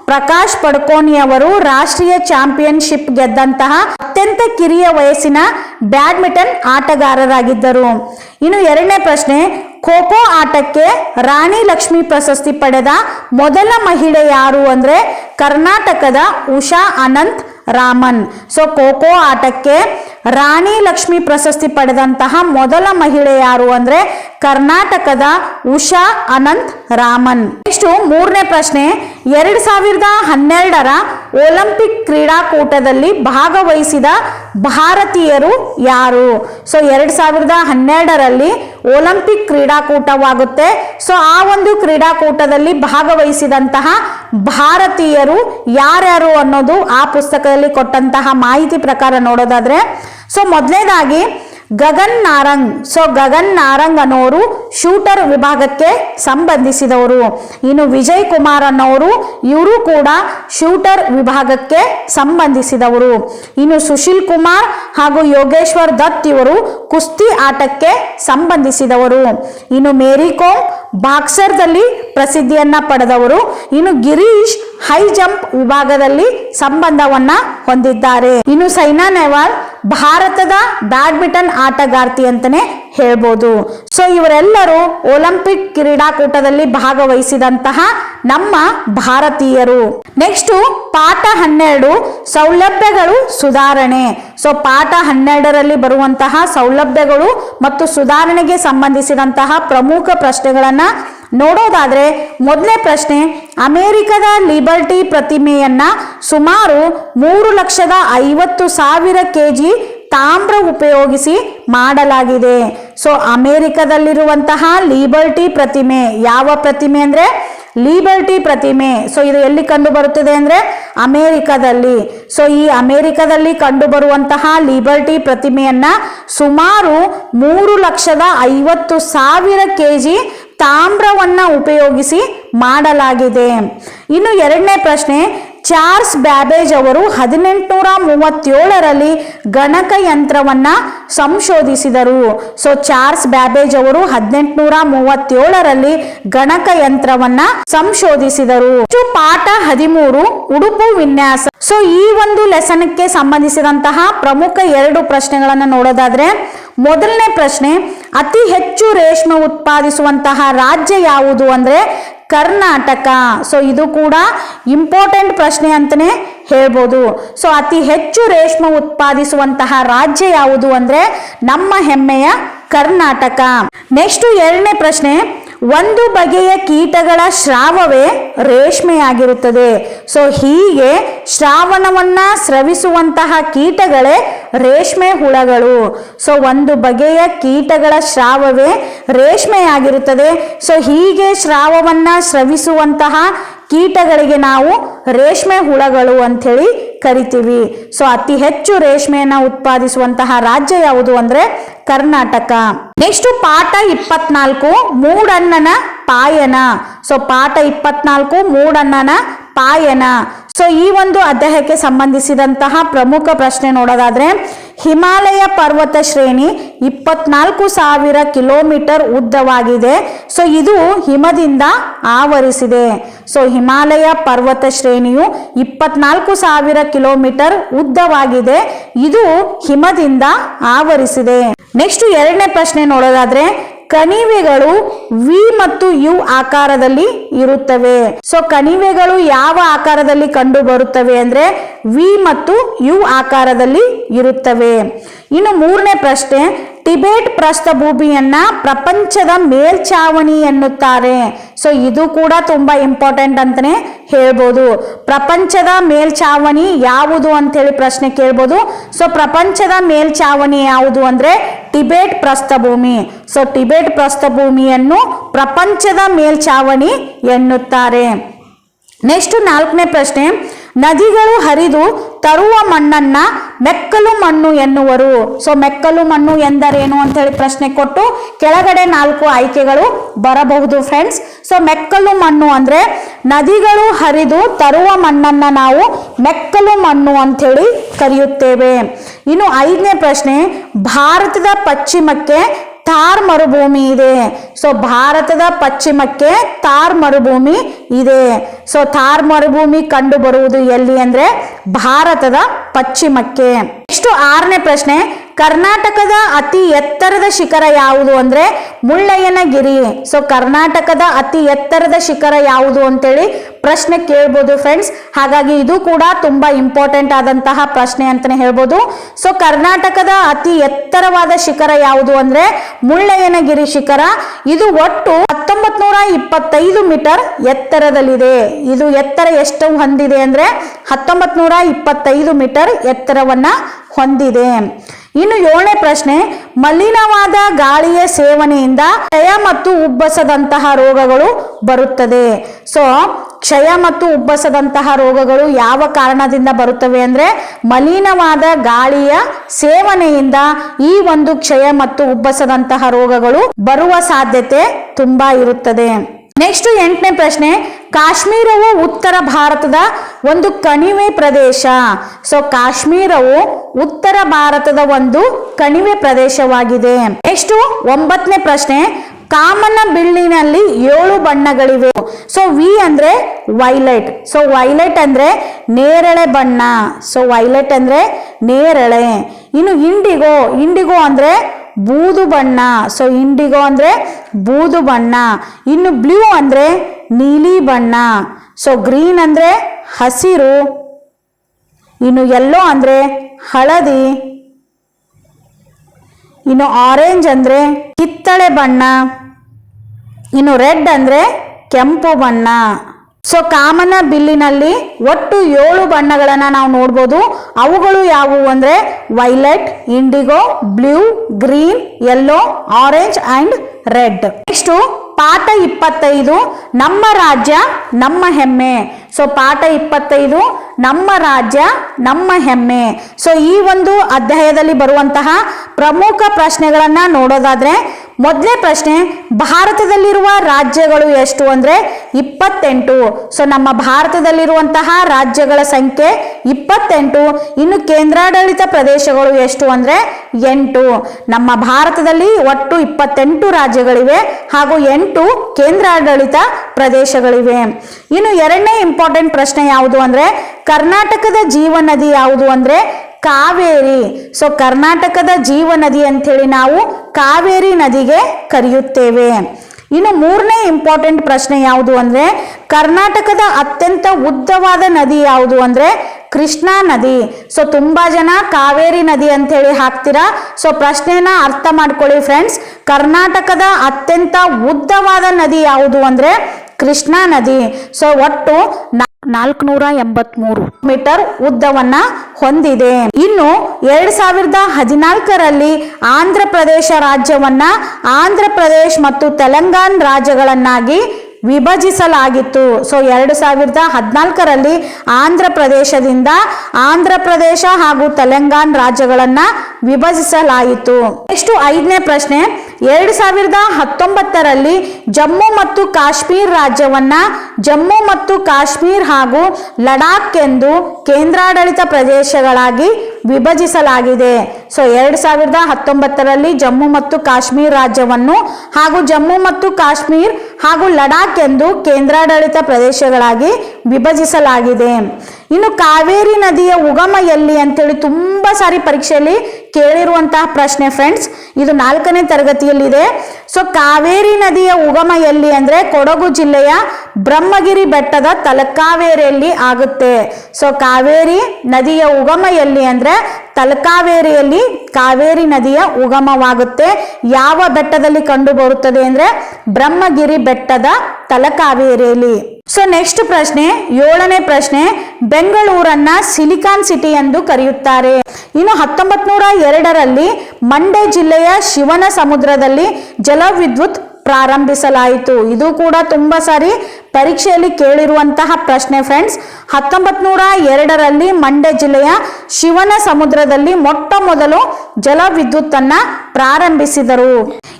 ಪ್ರಕಾಶ್ ಪಡುಕೋಣಿ ಅವರು ರಾಷ್ಟ್ರೀಯ ಚಾಂಪಿಯನ್ಶಿಪ್ ಗೆದ್ದಂತಹ ಅತ್ಯಂತ ಕಿರಿಯ ವಯಸ್ಸಿನ ಬ್ಯಾಡ್ಮಿಂಟನ್ ಆಟಗಾರರಾಗಿದ್ದರು. ಇನ್ನು ಎರಡನೇ ಪ್ರಶ್ನೆ ಖೋ ಆಟಕ್ಕೆ ರಾಣಿ ಲಕ್ಷ್ಮಿ ಪ್ರಶಸ್ತಿ ಪಡೆದ ಮೊದಲ ಮಹಿಳೆ ಯಾರು ಅಂದ್ರೆ ಕರ್ನಾಟಕದ ಉಷಾ ಅನಂತ್ ರಾಮನ್. ಸೊ ಖೋಖೋ ಆಟಕ್ಕೆ ರಾಣಿ ಲಕ್ಷ್ಮಿ ಪ್ರಶಸ್ತಿ ಪಡೆದಂತಹ ಮೊದಲ ಮಹಿಳೆ ಯಾರು ಅಂದ್ರೆ ಕರ್ನಾಟಕದ ಉಷಾ ಅನಂತ್ ರಾಮನ್. ನೆಕ್ಸ್ಟ್ ಮೂರನೇ ಪ್ರಶ್ನೆ. ಎರಡ್ ಸಾವಿರದ ಹನ್ನೆರಡರ ಒಲಿಂಪಿಕ್ ಕ್ರೀಡಾಕೂಟದಲ್ಲಿ ಭಾಗವಹಿಸಿದ ಭಾರತೀಯರು ಯಾರು? ಸೊ, ಎರಡ್ ಸಾವಿರದ ಹನ್ನೆರಡರಲ್ಲಿ ಒಲಿಂಪಿಕ್ ಕ್ರೀಡಾಕೂಟವಾಗುತ್ತೆ. ಸೊ, ಆ ಒಂದು ಕ್ರೀಡಾಕೂಟದಲ್ಲಿ ಭಾಗವಹಿಸಿದಂತಹ ಭಾರತೀಯರು ಯಾರ್ಯಾರು ಅನ್ನೋದು ಆ ಪುಸ್ತಕದಲ್ಲಿ ಕೊಟ್ಟಂತಹ ಮಾಹಿತಿ ಪ್ರಕಾರ ನೋಡೋದಾದ್ರೆ, ಸೊ ಮೊದಲನೇದಾಗಿ ಗಗನ್ ನಾರಂಗ್. ಸೊ ಗಗನ್ ನಾರಂಗ್ ಅನ್ನೋರು ಶೂಟರ್ ವಿಭಾಗಕ್ಕೆ ಸಂಬಂಧಿಸಿದವರು. ಇನ್ನು ವಿಜಯ್ ಕುಮಾರ್ ಅನ್ನೋರು ಇವರು ಕೂಡ ಶೂಟರ್ ವಿಭಾಗಕ್ಕೆ ಸಂಬಂಧಿಸಿದವರು. ಇನ್ನು ಸುಶೀಲ್ ಕುಮಾರ್ ಹಾಗೂ ಯೋಗೇಶ್ವರ್ ದತ್ ಇವರು ಕುಸ್ತಿ ಆಟಕ್ಕೆ ಸಂಬಂಧಿಸಿದವರು. ಇನ್ನು ಮೇರಿ ಕೋಮ್ ಬಾಕ್ಸರ್ದಲ್ಲಿ ಪ್ರಸಿದ್ಧಿಯನ್ನ ಪಡೆದವರು. ಇನ್ನು ಗಿರೀಶ್ ಹೈ ಜಂಪ್ ವಿಭಾಗದಲ್ಲಿ ಸಂಬಂಧವನ್ನ ಹೊಂದಿದ್ದಾರೆ. ಇನ್ನು ಸೈನಾ ನೆಹ್ವಾಲ್ ಭಾರತದ ಬ್ಯಾಡ್ಮಿಂಟನ್ ಆಟಗಾರ್ತಿ ಅಂತಾನೆ ಹೇಳ್ಬೋದು. ಸೊ, ಇವರೆಲ್ಲರೂ ಒಲಿಂಪಿಕ್ ಕ್ರೀಡಾಕೂಟದಲ್ಲಿ ಭಾಗವಹಿಸಿದಂತಹ ನಮ್ಮ ಭಾರತೀಯರು. ನೆಕ್ಸ್ಟ್ ಪಾಠ ಹನ್ನೆರಡು, ಸೌಲಭ್ಯಗಳು ಸುಧಾರಣೆ. ಸೊ, ಪಾಠ ಹನ್ನೆರಡರಲ್ಲಿ ಬರುವಂತಹ ಸೌಲಭ್ಯಗಳು ಮತ್ತು ಸುಧಾರಣೆಗೆ ಸಂಬಂಧಿಸಿದಂತಹ ಪ್ರಮುಖ ಪ್ರಶ್ನೆಗಳನ್ನ ನೋಡೋದಾದ್ರೆ ಮೊದಲನೇ ಪ್ರಶ್ನೆ, ಅಮೆರಿಕದ ಲಿಬರ್ಟಿ ಪ್ರತಿಮೆಯನ್ನ ಸುಮಾರು ಮೂರು ಲಕ್ಷದ ಐವತ್ತು ಸಾವಿರ ಕೆಜಿ ತಾಮ್ರ ಉಪಯೋಗಿಸಿ ಮಾಡಲಾಗಿದೆ. ಸೊ, ಅಮೆರಿಕದಲ್ಲಿರುವಂತಹ ಲಿಬರ್ಟಿ ಪ್ರತಿಮೆ ಯಾವ ಪ್ರತಿಮೆ ಅಂದರೆ? ಲಿಬರ್ಟಿ ಪ್ರತಿಮೆ. ಸೊ, ಇದು ಎಲ್ಲಿ ಕಂಡು ಬರುತ್ತದೆ ಅಂದರೆ? ಅಮೇರಿಕದಲ್ಲಿ. ಸೊ, ಈ ಅಮೇರಿಕದಲ್ಲಿ ಕಂಡು ಬರುವಂತಹ ಲಿಬರ್ಟಿ ಪ್ರತಿಮೆಯನ್ನು ಸುಮಾರು ಮೂರು ಲಕ್ಷದ ಐವತ್ತು ಸಾವಿರ ಕೆಜಿ ತಾಮ್ರವನ್ನ ಉಪಯೋಗಿಸಿ ಮಾಡಲಾಗಿದೆ. ಇನ್ನು ಎರಡನೇ ಪ್ರಶ್ನೆ ಚಾರ್ಲ್ಸ್ ಬ್ಯಾಬೇಜ್ ಅವರು ಹದಿನೆಂಟುನೂರ ಮೂವತ್ತೇಳರಲ್ಲಿ ಗಣಕಯಂತ್ರವನ್ನ ಸಂಶೋಧಿಸಿದರು. ಸೊ ಚಾರ್ಲ್ಸ್ ಬ್ಯಾಬೇಜ್ ಅವರು ಹದಿನೆಂಟುನೂರ ಮೂವತ್ತೇಳರಲ್ಲಿ ಗಣಕಯಂತ್ರವನ್ನ ಸಂಶೋಧಿಸಿದರು. ಪಾಠ ಹದಿಮೂರು ಉಡುಪು ವಿನ್ಯಾಸ. ಸೊ ಈ ಒಂದು ಲೆಸನ್ಗೆ ಸಂಬಂಧಿಸಿದಂತಹ ಪ್ರಮುಖ ಎರಡು ಪ್ರಶ್ನೆಗಳನ್ನು ನೋಡೋದಾದ್ರೆ, ಮೊದಲನೇ ಪ್ರಶ್ನೆ, ಅತಿ ಹೆಚ್ಚು ರೇಷ್ಮೆ ಉತ್ಪಾದಿಸುವಂತಹ ರಾಜ್ಯ ಯಾವುದು ಅಂದ್ರೆ ಕರ್ನಾಟಕ. ಸೊ ಇದು ಕೂಡ ಇಂಪಾರ್ಟೆಂಟ್ ಪ್ರಶ್ನೆ ಅಂತಲೇ ಹೇಳ್ಬೋದು. ಸೊ ಅತಿ ಹೆಚ್ಚು ರೇಷ್ಮೆ ಉತ್ಪಾದಿಸುವಂತಹ ರಾಜ್ಯ ಯಾವುದು ಅಂದ್ರೆ ನಮ್ಮ ಹೆಮ್ಮೆಯ ಕರ್ನಾಟಕ. ನೆಕ್ಸ್ಟ್ ಎರಡನೇ ಪ್ರಶ್ನೆ ಒಂದು ಬಗೆಯ ಕೀಟಗಳ ಶ್ರಾವವೇ ರೇಷ್ಮೆಯಾಗಿರುತ್ತದೆ. ಸೊ ಹೀಗೆ ಶ್ರಾವಣವನ್ನ ಸ್ರವಿಸುವಂತಹ ಕೀಟಗಳೇ ರೇಷ್ಮೆ ಹುಳಗಳು. ಸೊ ಒಂದು ಬಗೆಯ ಕೀಟಗಳ ಶ್ರಾವವೇ ರೇಷ್ಮೆಯಾಗಿರುತ್ತದೆ. ಸೊ ಹೀಗೆ ಶ್ರಾವವನ್ನು ಸ್ರವಿಸುವಂತಹ ಕೀಟಗಳಿಗೆ ನಾವು ರೇಷ್ಮೆ ಹುಳಗಳು ಅಂಥೇಳಿ ಕರಿತೀವಿ. ಸೊ ಅತಿ ಹೆಚ್ಚು ರೇಷ್ಮೆಯನ್ನು ಉತ್ಪಾದಿಸುವಂತಹ ರಾಜ್ಯ ಯಾವುದು ಅಂದ್ರೆ ಕರ್ನಾಟಕ. ನೆಕ್ಸ್ಟ್ ಪಾಠ ಇಪ್ಪತ್ನಾಲ್ಕು, ಮೂಡಣ್ಣನ ಪಾಯನ. ಸೊ ಪಾಠ ಇಪ್ಪತ್ನಾಲ್ಕು, ಮೂಡಣ್ಣನ ಪಾಯನ. ಸೊ ಈ ಒಂದು ಅಧ್ಯಾಯಕ್ಕೆ ಸಂಬಂಧಿಸಿದಂತಹ ಪ್ರಮುಖ ಪ್ರಶ್ನೆ ನೋಡೋದಾದ್ರೆ ಹಿಮಾಲಯ ಪರ್ವತ ಶ್ರೇಣಿ ಇಪ್ಪತ್ನಾಲ್ಕು ಸಾವಿರ ಕಿಲೋಮೀಟರ್ ಉದ್ದವಾಗಿದೆ. ಸೊ, ಇದು ಹಿಮದಿಂದ ಆವರಿಸಿದೆ. ಸೊ, ಹಿಮಾಲಯ ಪರ್ವತ ಶ್ರೇಣಿಯು ಇಪ್ಪತ್ನಾಲ್ಕು ಸಾವಿರ ಕಿಲೋಮೀಟರ್ ಉದ್ದವಾಗಿದೆ. ಇದು ಹಿಮದಿಂದ ಆವರಿಸಿದೆ. ನೆಕ್ಸ್ಟ್ ಎರಡನೇ ಪ್ರಶ್ನೆ ನೋಡೋದಾದ್ರೆ ಕಣಿವೆಗಳು ವಿ ಮತ್ತು ಯು ಆಕಾರದಲ್ಲಿ ಇರುತ್ತವೆ. ಸೊ ಕಣಿವೆಗಳು ಯಾವ ಆಕಾರದಲ್ಲಿ ಕಂಡು ಬರುತ್ತವೆ ಅಂದ್ರೆ ವಿ ಮತ್ತು ಯು ಆಕಾರದಲ್ಲಿ ಇರುತ್ತವೆ. ಇನ್ನು ಮೂರನೇ ಪ್ರಶ್ನೆ, ಟಿಬೆಟ್ ಪ್ರಸ್ಥಭೂಮಿಯನ್ನ ಪ್ರಪಂಚದ ಮೇಲ್ಛಾವಣಿ ಎನ್ನುತ್ತಾರೆ. ಸೊ ಇದು ಕೂಡ ತುಂಬಾ ಇಂಪಾರ್ಟೆಂಟ್ ಅಂತಾನೆ ಹೇಳ್ಬೋದು. ಪ್ರಪಂಚದ ಮೇಲ್ಛಾವಣಿ ಯಾವುದು ಅಂತ ಹೇಳಿ ಪ್ರಶ್ನೆ ಕೇಳ್ಬೋದು. ಸೊ ಪ್ರಪಂಚದ ಮೇಲ್ಛಾವಣಿ ಯಾವುದು ಅಂದ್ರೆ ಟಿಬೇಟ್ ಪ್ರಸ್ಥಭೂಮಿ. ಸೊ ಟಿಬೇಟ್ ಪ್ರಸ್ಥಭೂಮಿಯನ್ನು ಪ್ರಪಂಚದ ಮೇಲ್ಛಾವಣಿ ಎನ್ನುತ್ತಾರೆ. ನೆಕ್ಸ್ಟ್ ನಾಲ್ಕನೇ ಪ್ರಶ್ನೆ ನದಿಗಳು ಹರಿದು ತರುವ ಮಣ್ಣನ್ನ ಮೆಕ್ಕಲು ಮಣ್ಣು ಎನ್ನುವರು. ಸೊ ಮೆಕ್ಕಲು ಮಣ್ಣು ಎಂದರೇನು ಅಂತ ಹೇಳಿ ಪ್ರಶ್ನೆ ಕೊಟ್ಟು ಕೆಳಗಡೆ ನಾಲ್ಕು ಆಯ್ಕೆಗಳು ಬರಬಹುದು ಫ್ರೆಂಡ್ಸ್ ಸೊ ಮೆಕ್ಕಲು ಮಣ್ಣು ಅಂದ್ರೆ ನದಿಗಳು ಹರಿದು ತರುವ ಮಣ್ಣನ್ನ ನಾವು ಮೆಕ್ಕಲು ಮಣ್ಣು ಅಂತ ಹೇಳಿ ಕರೆಯುತ್ತೇವೆ. ಇನ್ನು ಐದನೇ ಪ್ರಶ್ನೆ, ಭಾರತದ ಪಶ್ಚಿಮಕ್ಕೆ ಥಾರ್ ಮರುಭೂಮಿ ಇದೆ. ಸೊ ಭಾರತದ ಪಶ್ಚಿಮಕ್ಕೆ ಥಾರ್ ಮರುಭೂಮಿ ಇದೆ. ಸೊ ಥಾರ್ ಮರುಭೂಮಿ ಕಂಡು ಬರುವುದು ಎಲ್ಲಿ ಅಂದ್ರೆ ಭಾರತದ ಪಶ್ಚಿಮಕ್ಕೆ. ನೆಕ್ಸ್ಟ್ ಆರನೇ ಪ್ರಶ್ನೆ. ಕರ್ನಾಟಕದ ಅತಿ ಎತ್ತರದ ಶಿಖರ ಯಾವುದು ಅಂದ್ರೆ ಮುಳ್ಳಯ್ಯನಗಿರಿ. ಸೊ ಕರ್ನಾಟಕದ ಅತಿ ಎತ್ತರದ ಶಿಖರ ಯಾವುದು ಅಂತೇಳಿ ಪ್ರಶ್ನೆ ಕೇಳ್ಬೋದು ಫ್ರೆಂಡ್ಸ್ ಹಾಗಾಗಿ ಇದು ಕೂಡ ತುಂಬಾ ಇಂಪಾರ್ಟೆಂಟ್ ಆದಂತಹ ಪ್ರಶ್ನೆ ಅಂತಾನೆ ಹೇಳ್ಬೋದು. ಸೊ ಕರ್ನಾಟಕದ ಅತಿ ಎತ್ತರವಾದ ಶಿಖರ ಯಾವುದು ಅಂದ್ರೆ ಮುಳ್ಳಯ್ಯನಗಿರಿ ಶಿಖರ. ಇದು ಒಟ್ಟು ಹತ್ತೊಂಬತ್ ನೂರ ಇಪ್ಪತ್ತೈದು ಮೀಟರ್ ಎತ್ತರದಲ್ಲಿದೆ. ಇದು ಎತ್ತರ ಎಷ್ಟು ಹೊಂದಿದೆ ಅಂದ್ರೆ ಹತ್ತೊಂಬತ್ ನೂರ ಇಪ್ಪತ್ತೈದು ಮೀಟರ್ ಎತ್ತರವನ್ನ ಹೊಂದಿದೆ. ಇನ್ನು ಏಳನೇ ಪ್ರಶ್ನೆ, ಮಲಿನವಾದ ಗಾಳಿಯ ಸೇವನೆಯಿಂದ ಕ್ಷಯ ಮತ್ತು ಉಬ್ಬಸದಂತಹ ರೋಗಗಳು ಬರುತ್ತದೆ. ಸೊ ಕ್ಷಯ ಮತ್ತು ಉಬ್ಬಸದಂತಹ ರೋಗಗಳು ಯಾವ ಕಾರಣದಿಂದ ಬರುತ್ತವೆ ಅಂದ್ರೆ, ಮಲಿನವಾದ ಗಾಳಿಯ ಸೇವನೆಯಿಂದ ಈ ಒಂದು ಕ್ಷಯ ಮತ್ತು ಉಬ್ಬಸದಂತಹ ರೋಗಗಳು ಬರುವ ಸಾಧ್ಯತೆ ತುಂಬಾ ಇರುತ್ತದೆ. ನೆಕ್ಸ್ಟ್ ಎಂಟನೇ ಪ್ರಶ್ನೆ, ಕಾಶ್ಮೀರವು ಉತ್ತರ ಭಾರತದ ಒಂದು ಕಣಿವೆ ಪ್ರದೇಶ. ಸೊ ಕಾಶ್ಮೀರವು ಉತ್ತರ ಭಾರತದ ಒಂದು ಕಣಿವೆ ಪ್ರದೇಶವಾಗಿದೆ. ನೆಕ್ಸ್ಟ್ ಒಂಬತ್ತನೇ ಪ್ರಶ್ನೆ, ಕಾಮನ ಬಿಲ್ಲಿನಲ್ಲಿ ಏಳು ಬಣ್ಣಗಳಿವೆ. ಸೊ ವಿ ಅಂದ್ರೆ ವೈಲೆಟ್ ಸೊ ವೈಲೆಟ್ ಅಂದ್ರೆ ನೇರಳೆ ಬಣ್ಣ. ಸೊ ವೈಲೆಟ್ ಅಂದ್ರೆ ನೇರಳೆ. ಇನ್ನು ಇಂಡಿಗೋ ಇಂಡಿಗೋ ಅಂದ್ರೆ ಬೂದು ಬಣ್ಣ. ಸೊ ಇಂಡಿಗೋ ಅಂದರೆ ಬೂದು ಬಣ್ಣ. ಇನ್ನು ಬ್ಲೂ ಅಂದರೆ ನೀಲಿ ಬಣ್ಣ. ಸೊ ಗ್ರೀನ್ ಅಂದರೆ ಹಸಿರು. ಇನ್ನು ಯೆಲ್ಲೋ ಅಂದರೆ ಹಳದಿ. ಇನ್ನು ಆರೆಂಜ್ ಅಂದರೆ ಕಿತ್ತಳೆ ಬಣ್ಣ. ಇನ್ನು ರೆಡ್ ಅಂದರೆ ಕೆಂಪು ಬಣ್ಣ. ಸೊ ಕಾಮನ ಬಿಲ್ಲಿನಲ್ಲಿ ಒಟ್ಟು ಏಳು ಬಣ್ಣಗಳನ್ನ ನಾವು ನೋಡ್ಬೋದು. ಅವುಗಳು ಯಾವುವು ಅಂದರೆ violet, indigo, blue, green yellow orange and red next ಪಾಠ ಇಪ್ಪತ್ತೈದು, ನಮ್ಮ ರಾಜ್ಯ, ನಮ್ಮ ಹೆಮ್ಮೆ. ಸೊ ಪಾಠ ಇಪ್ಪತ್ತೈದು, ನಮ್ಮ ರಾಜ್ಯ, ನಮ್ಮ ಹೆಮ್ಮೆ. ಸೊ ಈ ಒಂದು ಅಧ್ಯಾಯದಲ್ಲಿ ಬರುವಂತಹ ಪ್ರಮುಖ ಪ್ರಶ್ನೆಗಳನ್ನ ನೋಡೋದಾದ್ರೆ ಮೊದಲನೇ ಪ್ರಶ್ನೆ, ಭಾರತದಲ್ಲಿರುವ ರಾಜ್ಯಗಳು ಎಷ್ಟು ಅಂದ್ರೆ ಇಪ್ಪತ್ತೆಂಟು. ಸೊ ನಮ್ಮ ಭಾರತದಲ್ಲಿರುವಂತಹ ರಾಜ್ಯಗಳ ಸಂಖ್ಯೆ ಇಪ್ಪತ್ತೆಂಟು. ಇನ್ನು ಕೇಂದ್ರಾಡಳಿತ ಪ್ರದೇಶಗಳು ಎಷ್ಟು ಅಂದ್ರೆ ಎಂಟು. ನಮ್ಮ ಭಾರತದಲ್ಲಿ ಒಟ್ಟು ಇಪ್ಪತ್ತೆಂಟು ರಾಜ್ಯಗಳಿವೆ ಹಾಗೂ ಎಂಟು ಕೇಂದ್ರಾಡಳಿತ ಪ್ರದೇಶಗಳಿವೆ. ಇನ್ನು ಎರಡನೇ ಇಂಪಾರ್ಟೆಂಟ್ ಪ್ರಶ್ನೆ ಯಾವುದು ಅಂದ್ರೆ, ಕರ್ನಾಟಕದ ಜೀವ ನದಿ ಯಾವುದು ಅಂದ್ರೆ, ಕಾವೇರಿ. ಸೊ ಕರ್ನಾಟಕದ ಜೀವ ನದಿ ಅಂಥೇಳಿ ನಾವು ಕಾವೇರಿ ನದಿಗೆ ಕರೆಯುತ್ತೇವೆ. ಇನ್ನು ಮೂರನೇ ಇಂಪಾರ್ಟೆಂಟ್ ಪ್ರಶ್ನೆ ಯಾವುದು ಅಂದ್ರೆ, ಕರ್ನಾಟಕದ ಅತ್ಯಂತ ಉದ್ದವಾದ ನದಿ ಯಾವುದು ಅಂದ್ರೆ ಕೃಷ್ಣಾ ನದಿ. ಸೊ ತುಂಬಾ ಜನ ಕಾವೇರಿ ನದಿ ಅಂತ ಹೇಳಿ ಹಾಕ್ತೀರಾ? ಸೊ ಪ್ರಶ್ನೆನ ಅರ್ಥ ಮಾಡ್ಕೊಳ್ಳಿ ಫ್ರೆಂಡ್ಸ್ ಕರ್ನಾಟಕದ ಅತ್ಯಂತ ಉದ್ದವಾದ ನದಿ ಯಾವುದು ಅಂದ್ರೆ ಕೃಷ್ಣಾ ನದಿ. ಸೊ ಒಟ್ಟು ನಾಲ್ಕುನೂರ ಎಂಬತ್ಮೂರು ಮೀಟರ್ ಉದ್ದವನ್ನ ಹೊಂದಿದೆ. ಇನ್ನು ಎರಡ್ ಸಾವಿರದ ಹದಿನಾಲ್ಕರಲ್ಲಿ ಆಂಧ್ರ ಪ್ರದೇಶ ರಾಜ್ಯವನ್ನ ಆಂಧ್ರ ಪ್ರದೇಶ ಮತ್ತು ತೆಲಂಗಾಣ ರಾಜ್ಯಗಳನ್ನಾಗಿ ವಿಭಜಿಸಲಾಗಿತ್ತು. ಸೊ, ಎರಡು ಸಾವಿರದ ಹದಿನಾಲ್ಕರಲ್ಲಿ ಆಂಧ್ರ ಪ್ರದೇಶದಿಂದ ಆಂಧ್ರ ಪ್ರದೇಶ ಹಾಗೂ ತೆಲಂಗಾಣ ರಾಜ್ಯಗಳನ್ನ ವಿಭಜಿಸಲಾಯಿತು. ನೆಕ್ಸ್ಟ್ ಐದನೇ ಪ್ರಶ್ನೆ, ಎರಡು ಸಾವಿರದ ಹತ್ತೊಂಬತ್ತರಲ್ಲಿ ಜಮ್ಮು ಮತ್ತು ಕಾಶ್ಮೀರ್ ರಾಜ್ಯವನ್ನ ಜಮ್ಮು ಮತ್ತು ಕಾಶ್ಮೀರ್ ಹಾಗೂ ಲಡಾಖ್ ಎಂದು ಕೇಂದ್ರಾಡಳಿತ ಪ್ರದೇಶಗಳಾಗಿ ವಿಭಜಿಸಲಾಗಿದೆ. ಸೊ ಎರಡ್ ಸಾವಿರದ ಹತ್ತೊಂಬತ್ತರಲ್ಲಿ ಜಮ್ಮು ಮತ್ತು ಕಾಶ್ಮೀರ ರಾಜ್ಯವನ್ನು ಹಾಗೂ ಜಮ್ಮು ಮತ್ತು ಕಾಶ್ಮೀರ್ ಹಾಗೂ ಲಡಾಖ್ ಎಂದು ಕೇಂದ್ರಾಡಳಿತ ಪ್ರದೇಶಗಳಾಗಿ ವಿಭಜಿಸಲಾಗಿದೆ. ಇನ್ನು ಕಾವೇರಿ ನದಿಯ ಉಗಮ ಎಲ್ಲಿ ಅಂತೇಳಿ ತುಂಬ ಸಾರಿ ಪರೀಕ್ಷೆಯಲ್ಲಿ ಕೇಳಿರುವಂತಹ ಪ್ರಶ್ನೆ ಫ್ರೆಂಡ್ಸ್ ಇದು ನಾಲ್ಕನೇ ತರಗತಿಯಲ್ಲಿದೆ. ಸೊ ಕಾವೇರಿ ನದಿಯ ಉಗಮ ಎಲ್ಲಿ ಅಂದ್ರೆ ಕೊಡಗು ಜಿಲ್ಲೆಯ ಬ್ರಹ್ಮಗಿರಿ ಬೆಟ್ಟದ ತಲಕಾವೇರಿಯಲ್ಲಿ ಆಗುತ್ತೆ. ಸೊ ಕಾವೇರಿ ನದಿಯ ಉಗಮ ಎಲ್ಲಿ ಅಂದ್ರೆ ತಲಕಾವೇರಿಯಲ್ಲಿ ಕಾವೇರಿ ನದಿಯ ಉಗಮವಾಗುತ್ತೆ. ಯಾವ ಬೆಟ್ಟದಲ್ಲಿ ಕಂಡು ಬರುತ್ತದೆ ಅಂದ್ರೆ ಬ್ರಹ್ಮಗಿರಿ ಬೆಟ್ಟದ ತಲಕಾವೇರಿಯಲ್ಲಿ. ಸೊ ನೆಕ್ಸ್ಟ್ ಪ್ರಶ್ನೆ, ಏಳನೇ ಪ್ರಶ್ನೆ, ಬೆಂಗಳೂರನ್ನ ಸಿಲಿಕಾನ್ ಸಿಟಿ ಎಂದು ಕರೆಯುತ್ತಾರೆ. ಇನ್ನು ಹತ್ತೊಂಬತ್ ನೂರ ಎರಡರಲ್ಲಿ ಮಂಡ್ಯ ಜಿಲ್ಲೆಯ ಶಿವನ ಸಮುದ್ರದಲ್ಲಿ ಜಲವಿದ್ಯುತ್ ಪ್ರಾರಂಭಿಸಲಾಯಿತು. ಇದು ಕೂಡ ತುಂಬಾ ಸಾರಿ ಪರೀಕ್ಷೆಯಲ್ಲಿ ಕೇಳಿರುವಂತಹ ಪ್ರಶ್ನೆ ಫ್ರೆಂಡ್ಸ್ ಹತ್ತೊಂಬತ್ ನೂರ ಎರಡರಲ್ಲಿ ಮಂಡ್ಯ ಜಿಲ್ಲೆಯ ಶಿವನ ಸಮುದ್ರದಲ್ಲಿ ಮೊಟ್ಟ ಮೊದಲು ಜಲವಿದ್ಯುತ್ತನ್ನ ಪ್ರಾರಂಭಿಸಿದರು.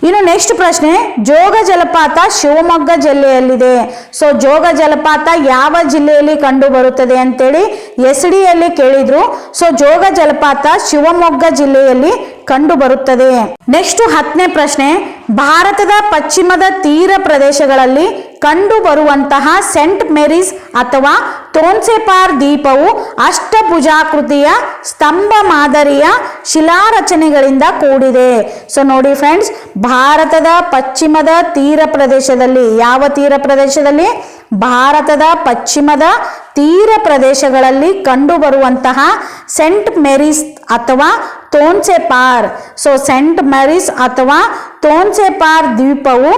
ಇನ್ನು ನೆಕ್ಸ್ಟ್ ಪ್ರಶ್ನೆ, ಜೋಗ ಜಲಪಾತ ಶಿವಮೊಗ್ಗ ಜಿಲ್ಲೆಯಲ್ಲಿದೆ. ಸೊ ಜೋಗ ಜಲಪಾತ ಯಾವ ಜಿಲ್ಲೆಯಲ್ಲಿ ಕಂಡು ಬರುತ್ತದೆ ಅಂತೇಳಿ ಎಸ್ ಡಿಯಲ್ಲಿ ಕೇಳಿದ್ರು. ಸೊ ಜೋಗ ಜಲಪಾತ ಶಿವಮೊಗ್ಗ ಜಿಲ್ಲೆಯಲ್ಲಿ ಕಂಡು ಬರುತ್ತದೆ ನೆಕ್ಸ್ಟ್ ಹತ್ತನೇ ಪ್ರಶ್ನೆ, ಭಾರತದ ಪಶ್ಚಿಮದ ತೀರ ಪ್ರದೇಶಗಳಲ್ಲಿ ಕಂಡು ಬರುವಂತಹ ಸೆಂಟ್ ಮೇರೀಸ್ ಅಥವಾ ತೋನ್ಸೆಪಾರ್ ದೀಪವು ಅಷ್ಟಭುಜಾಕೃತಿಯ ಸ್ತಂಭ ಮಾದರಿಯ ಶಿಲಾರಚನೆಗಳಿಂದ ಕೂಡಿದೆ. ಸೊ ನೋಡಿ ಫ್ರೆಂಡ್ಸ್ ಭಾರತದ ಪಶ್ಚಿಮದ ತೀರ ಪ್ರದೇಶದಲ್ಲಿ, ಯಾವ ತೀರ ಪ್ರದೇಶದಲ್ಲಿ? ಭಾರತದ ಪಶ್ಚಿಮದ ತೀರ ಪ್ರದೇಶಗಳಲ್ಲಿ ಕಂಡುಬರುವಂತಹ ಸೆಂಟ್ ಮೇರೀಸ್ ಅಥವಾ ತೋನ್ಸೆಪಾರ್ ಸೊ ಸೆಂಟ್ ಮೇರೀಸ್ ಅಥವಾ ತೋನ್ಸೆಪಾರ್ ದ್ವೀಪವು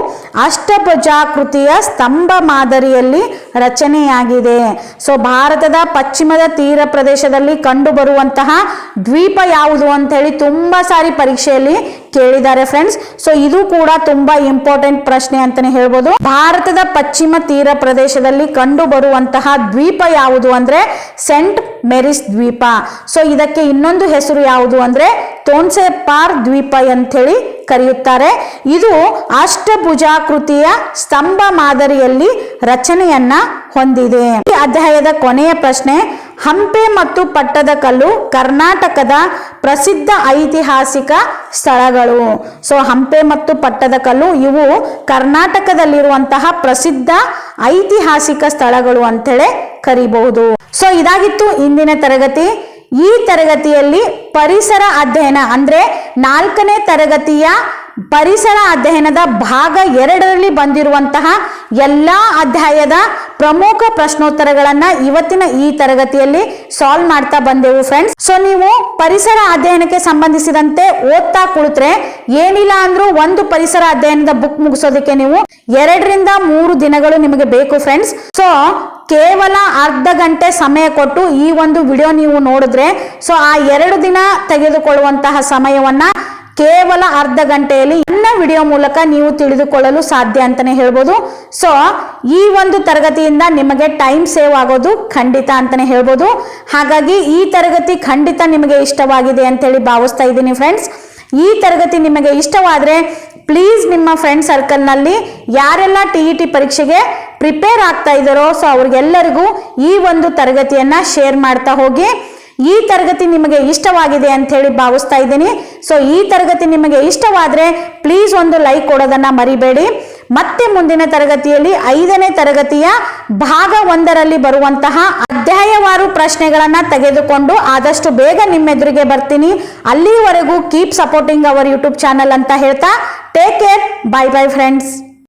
ಅಷ್ಟಭುಜಾಕೃತಿಯ ಸ್ತಂಭ ಮಾದರಿಯಲ್ಲಿ ರಚನೆಯಾಗಿದೆ. ಸೊ, ಭಾರತದ ಪಶ್ಚಿಮದ ತೀರ ಪ್ರದೇಶದಲ್ಲಿ ಕಂಡುಬರುವಂತಹ ದ್ವೀಪ ಯಾವುದು ಅಂತ ಹೇಳಿ ತುಂಬ ಸಾರಿ ಪರೀಕ್ಷೆಯಲ್ಲಿ ಕೇಳಿದ್ದಾರೆ ಫ್ರೆಂಡ್ಸ್. ಸೊ, ಇದು ಕೂಡ ತುಂಬಾ ಇಂಪಾರ್ಟೆಂಟ್ ಪ್ರಶ್ನೆ ಅಂತಾನೆ ಹೇಳ್ಬೋದು. ಭಾರತದ ಪಶ್ಚಿಮ ತೀರ ಪ್ರದೇಶದಲ್ಲಿ ಕಂಡು ಬರುವಂತಹ ದ್ವೀಪ ಯಾವುದು ಅಂದ್ರೆ ಸೆಂಟ್ ಮೆರಿಸ್ ದ್ವೀಪ. ಸೊ, ಇದಕ್ಕೆ ಇನ್ನೊಂದು ಹೆಸರು ಯಾವುದು ಅಂದ್ರೆ ತೋನ್ಸೆಪಾರ್ ದ್ವೀಪ ಅಂತ ಹೇಳಿ ಕರೆಯುತ್ತಾರೆ. ಇದು ಅಷ್ಟಭುಜಾಕೃತಿಯ ಸ್ತಂಭ ಮಾದರಿಯಲ್ಲಿ ರಚನೆಯನ್ನ ಹೊಂದಿದೆ. ಈ ಅಧ್ಯಾಯದ ಕೊನೆಯ ಪ್ರಶ್ನೆ, ಹಂಪೆ ಮತ್ತು ಪಟ್ಟದಕಲ್ಲು ಕರ್ನಾಟಕದ ಪ್ರಸಿದ್ಧ ಐತಿಹಾಸಿಕ ಸ್ಥಳಗಳು. ಸೊ ಹಂಪೆ ಮತ್ತು ಪಟ್ಟದಕಲ್ಲು ಇವು ಕರ್ನಾಟಕದಲ್ಲಿರುವಂತಹ ಪ್ರಸಿದ್ಧ ಐತಿಹಾಸಿಕ ಸ್ಥಳಗಳು ಅಂತೇಳಿ ಕರಿಬಹುದು. ಸೊ ಇದಾಗಿತ್ತು ಇಂದಿನ ತರಗತಿ. ಈ ತರಗತಿಯಲ್ಲಿ ಪರಿಸರ ಅಧ್ಯಯನ ಅಂದ್ರೆ ನಾಲ್ಕನೇ ತರಗತಿಯ ಪರಿಸರ ಅಧ್ಯಯನದ ಭಾಗ ಎರಡರಲ್ಲಿ ಬಂದಿರುವಂತಹ ಎಲ್ಲ ಅಧ್ಯಾಯದ ಪ್ರಮುಖ ಪ್ರಶ್ನೋತ್ತರಗಳನ್ನ ಇವತ್ತಿನ ಈ ತರಗತಿಯಲ್ಲಿ ಸಾಲ್ವ್ ಮಾಡ್ತಾ ಬಂದೆವು ಫ್ರೆಂಡ್ಸ್ ಸೊ ನೀವು ಪರಿಸರ ಅಧ್ಯಯನಕ್ಕೆ ಸಂಬಂಧಿಸಿದಂತೆ ಓದ್ತಾ ಕುಳಿತ್ರೆ ಏನಿಲ್ಲ ಅಂದ್ರೂ ಒಂದು ಪರಿಸರ ಅಧ್ಯಯನದ ಬುಕ್ ಮುಗಿಸೋದಕ್ಕೆ ನೀವು ಎರಡರಿಂದ ಮೂರು ದಿನಗಳು ನಿಮಗೆ ಬೇಕು ಫ್ರೆಂಡ್ಸ್ ಸೊ ಕೇವಲ ಅರ್ಧ ಗಂಟೆ ಸಮಯ ಕೊಟ್ಟು ಈ ಒಂದು ವಿಡಿಯೋ ನೀವು ನೋಡಿದ್ರೆ ಸೊ ಆ ಎರಡು ದಿನ ತೆಗೆದುಕೊಳ್ಳುವಂತಹ ಸಮಯವನ್ನ ಕೇವಲ ಅರ್ಧ ಗಂಟೆಯಲ್ಲಿ ನನ್ನ ವಿಡಿಯೋ ಮೂಲಕ ನೀವು ತಿಳಿದುಕೊಳ್ಳಲು ಸಾಧ್ಯ ಅಂತಾನೆ ಹೇಳ್ಬೋದು. ಸೊ ಈ ಒಂದು ತರಗತಿಯಿಂದ ನಿಮಗೆ ಟೈಮ್ ಸೇವ್ ಆಗೋದು ಖಂಡಿತ ಅಂತಾನೆ ಹೇಳ್ಬೋದು. ಹಾಗಾಗಿ ಈ ತರಗತಿ ಖಂಡಿತ ನಿಮಗೆ ಇಷ್ಟವಾಗಿದೆ ಅಂತೇಳಿ ಭಾವಿಸ್ತಾ ಇದ್ದೀನಿ ಫ್ರೆಂಡ್ಸ್ ಈ ತರಗತಿ ನಿಮಗೆ ಇಷ್ಟವಾದರೆ ಪ್ಲೀಸ್ ನಿಮ್ಮ ಫ್ರೆಂಡ್ ಸರ್ಕಲ್ನಲ್ಲಿ ಯಾರೆಲ್ಲ ಟಿ ಇ ಟಿ ಪರೀಕ್ಷೆಗೆ ಪ್ರಿಪೇರ್ ಆಗ್ತಾ ಇದ್ದಾರೋ ಸೊ ಅವ್ರಿಗೆಲ್ಲರಿಗೂ ಈ ಒಂದು ತರಗತಿಯನ್ನು ಶೇರ್ ಮಾಡ್ತಾ ಹೋಗಿ. ಈ ತರಗತಿ ನಿಮಗೆ ಇಷ್ಟವಾಗಿದೆ ಅಂತ ಹೇಳಿ ಭಾವಿಸ್ತಾ ಇದ್ದೀನಿ. ಸೊ ಈ ತರಗತಿ ನಿಮಗೆ ಇಷ್ಟವಾದರೆ ಪ್ಲೀಸ್ ಒಂದು ಲೈಕ್ ಕೊಡೋದನ್ನು ಮರಿಬೇಡಿ. ಮತ್ತೆ ಮುಂದಿನ ತರಗತಿಯಲ್ಲಿ ಐದನೇ ತರಗತಿಯ ಭಾಗ ಒಂದರಲ್ಲಿ ಬರುವಂತಹ ಅಧ್ಯಾಯವಾರು ಪ್ರಶ್ನೆಗಳನ್ನು ತೆಗೆದುಕೊಂಡು ಆದಷ್ಟು ಬೇಗ ನಿಮ್ಮೆದುರಿಗೆ ಬರ್ತೀನಿ. ಅಲ್ಲಿವರೆಗೂ keep supporting our YouTube channel ಅಂತ ಹೇಳ್ತಾ take care bye bye friends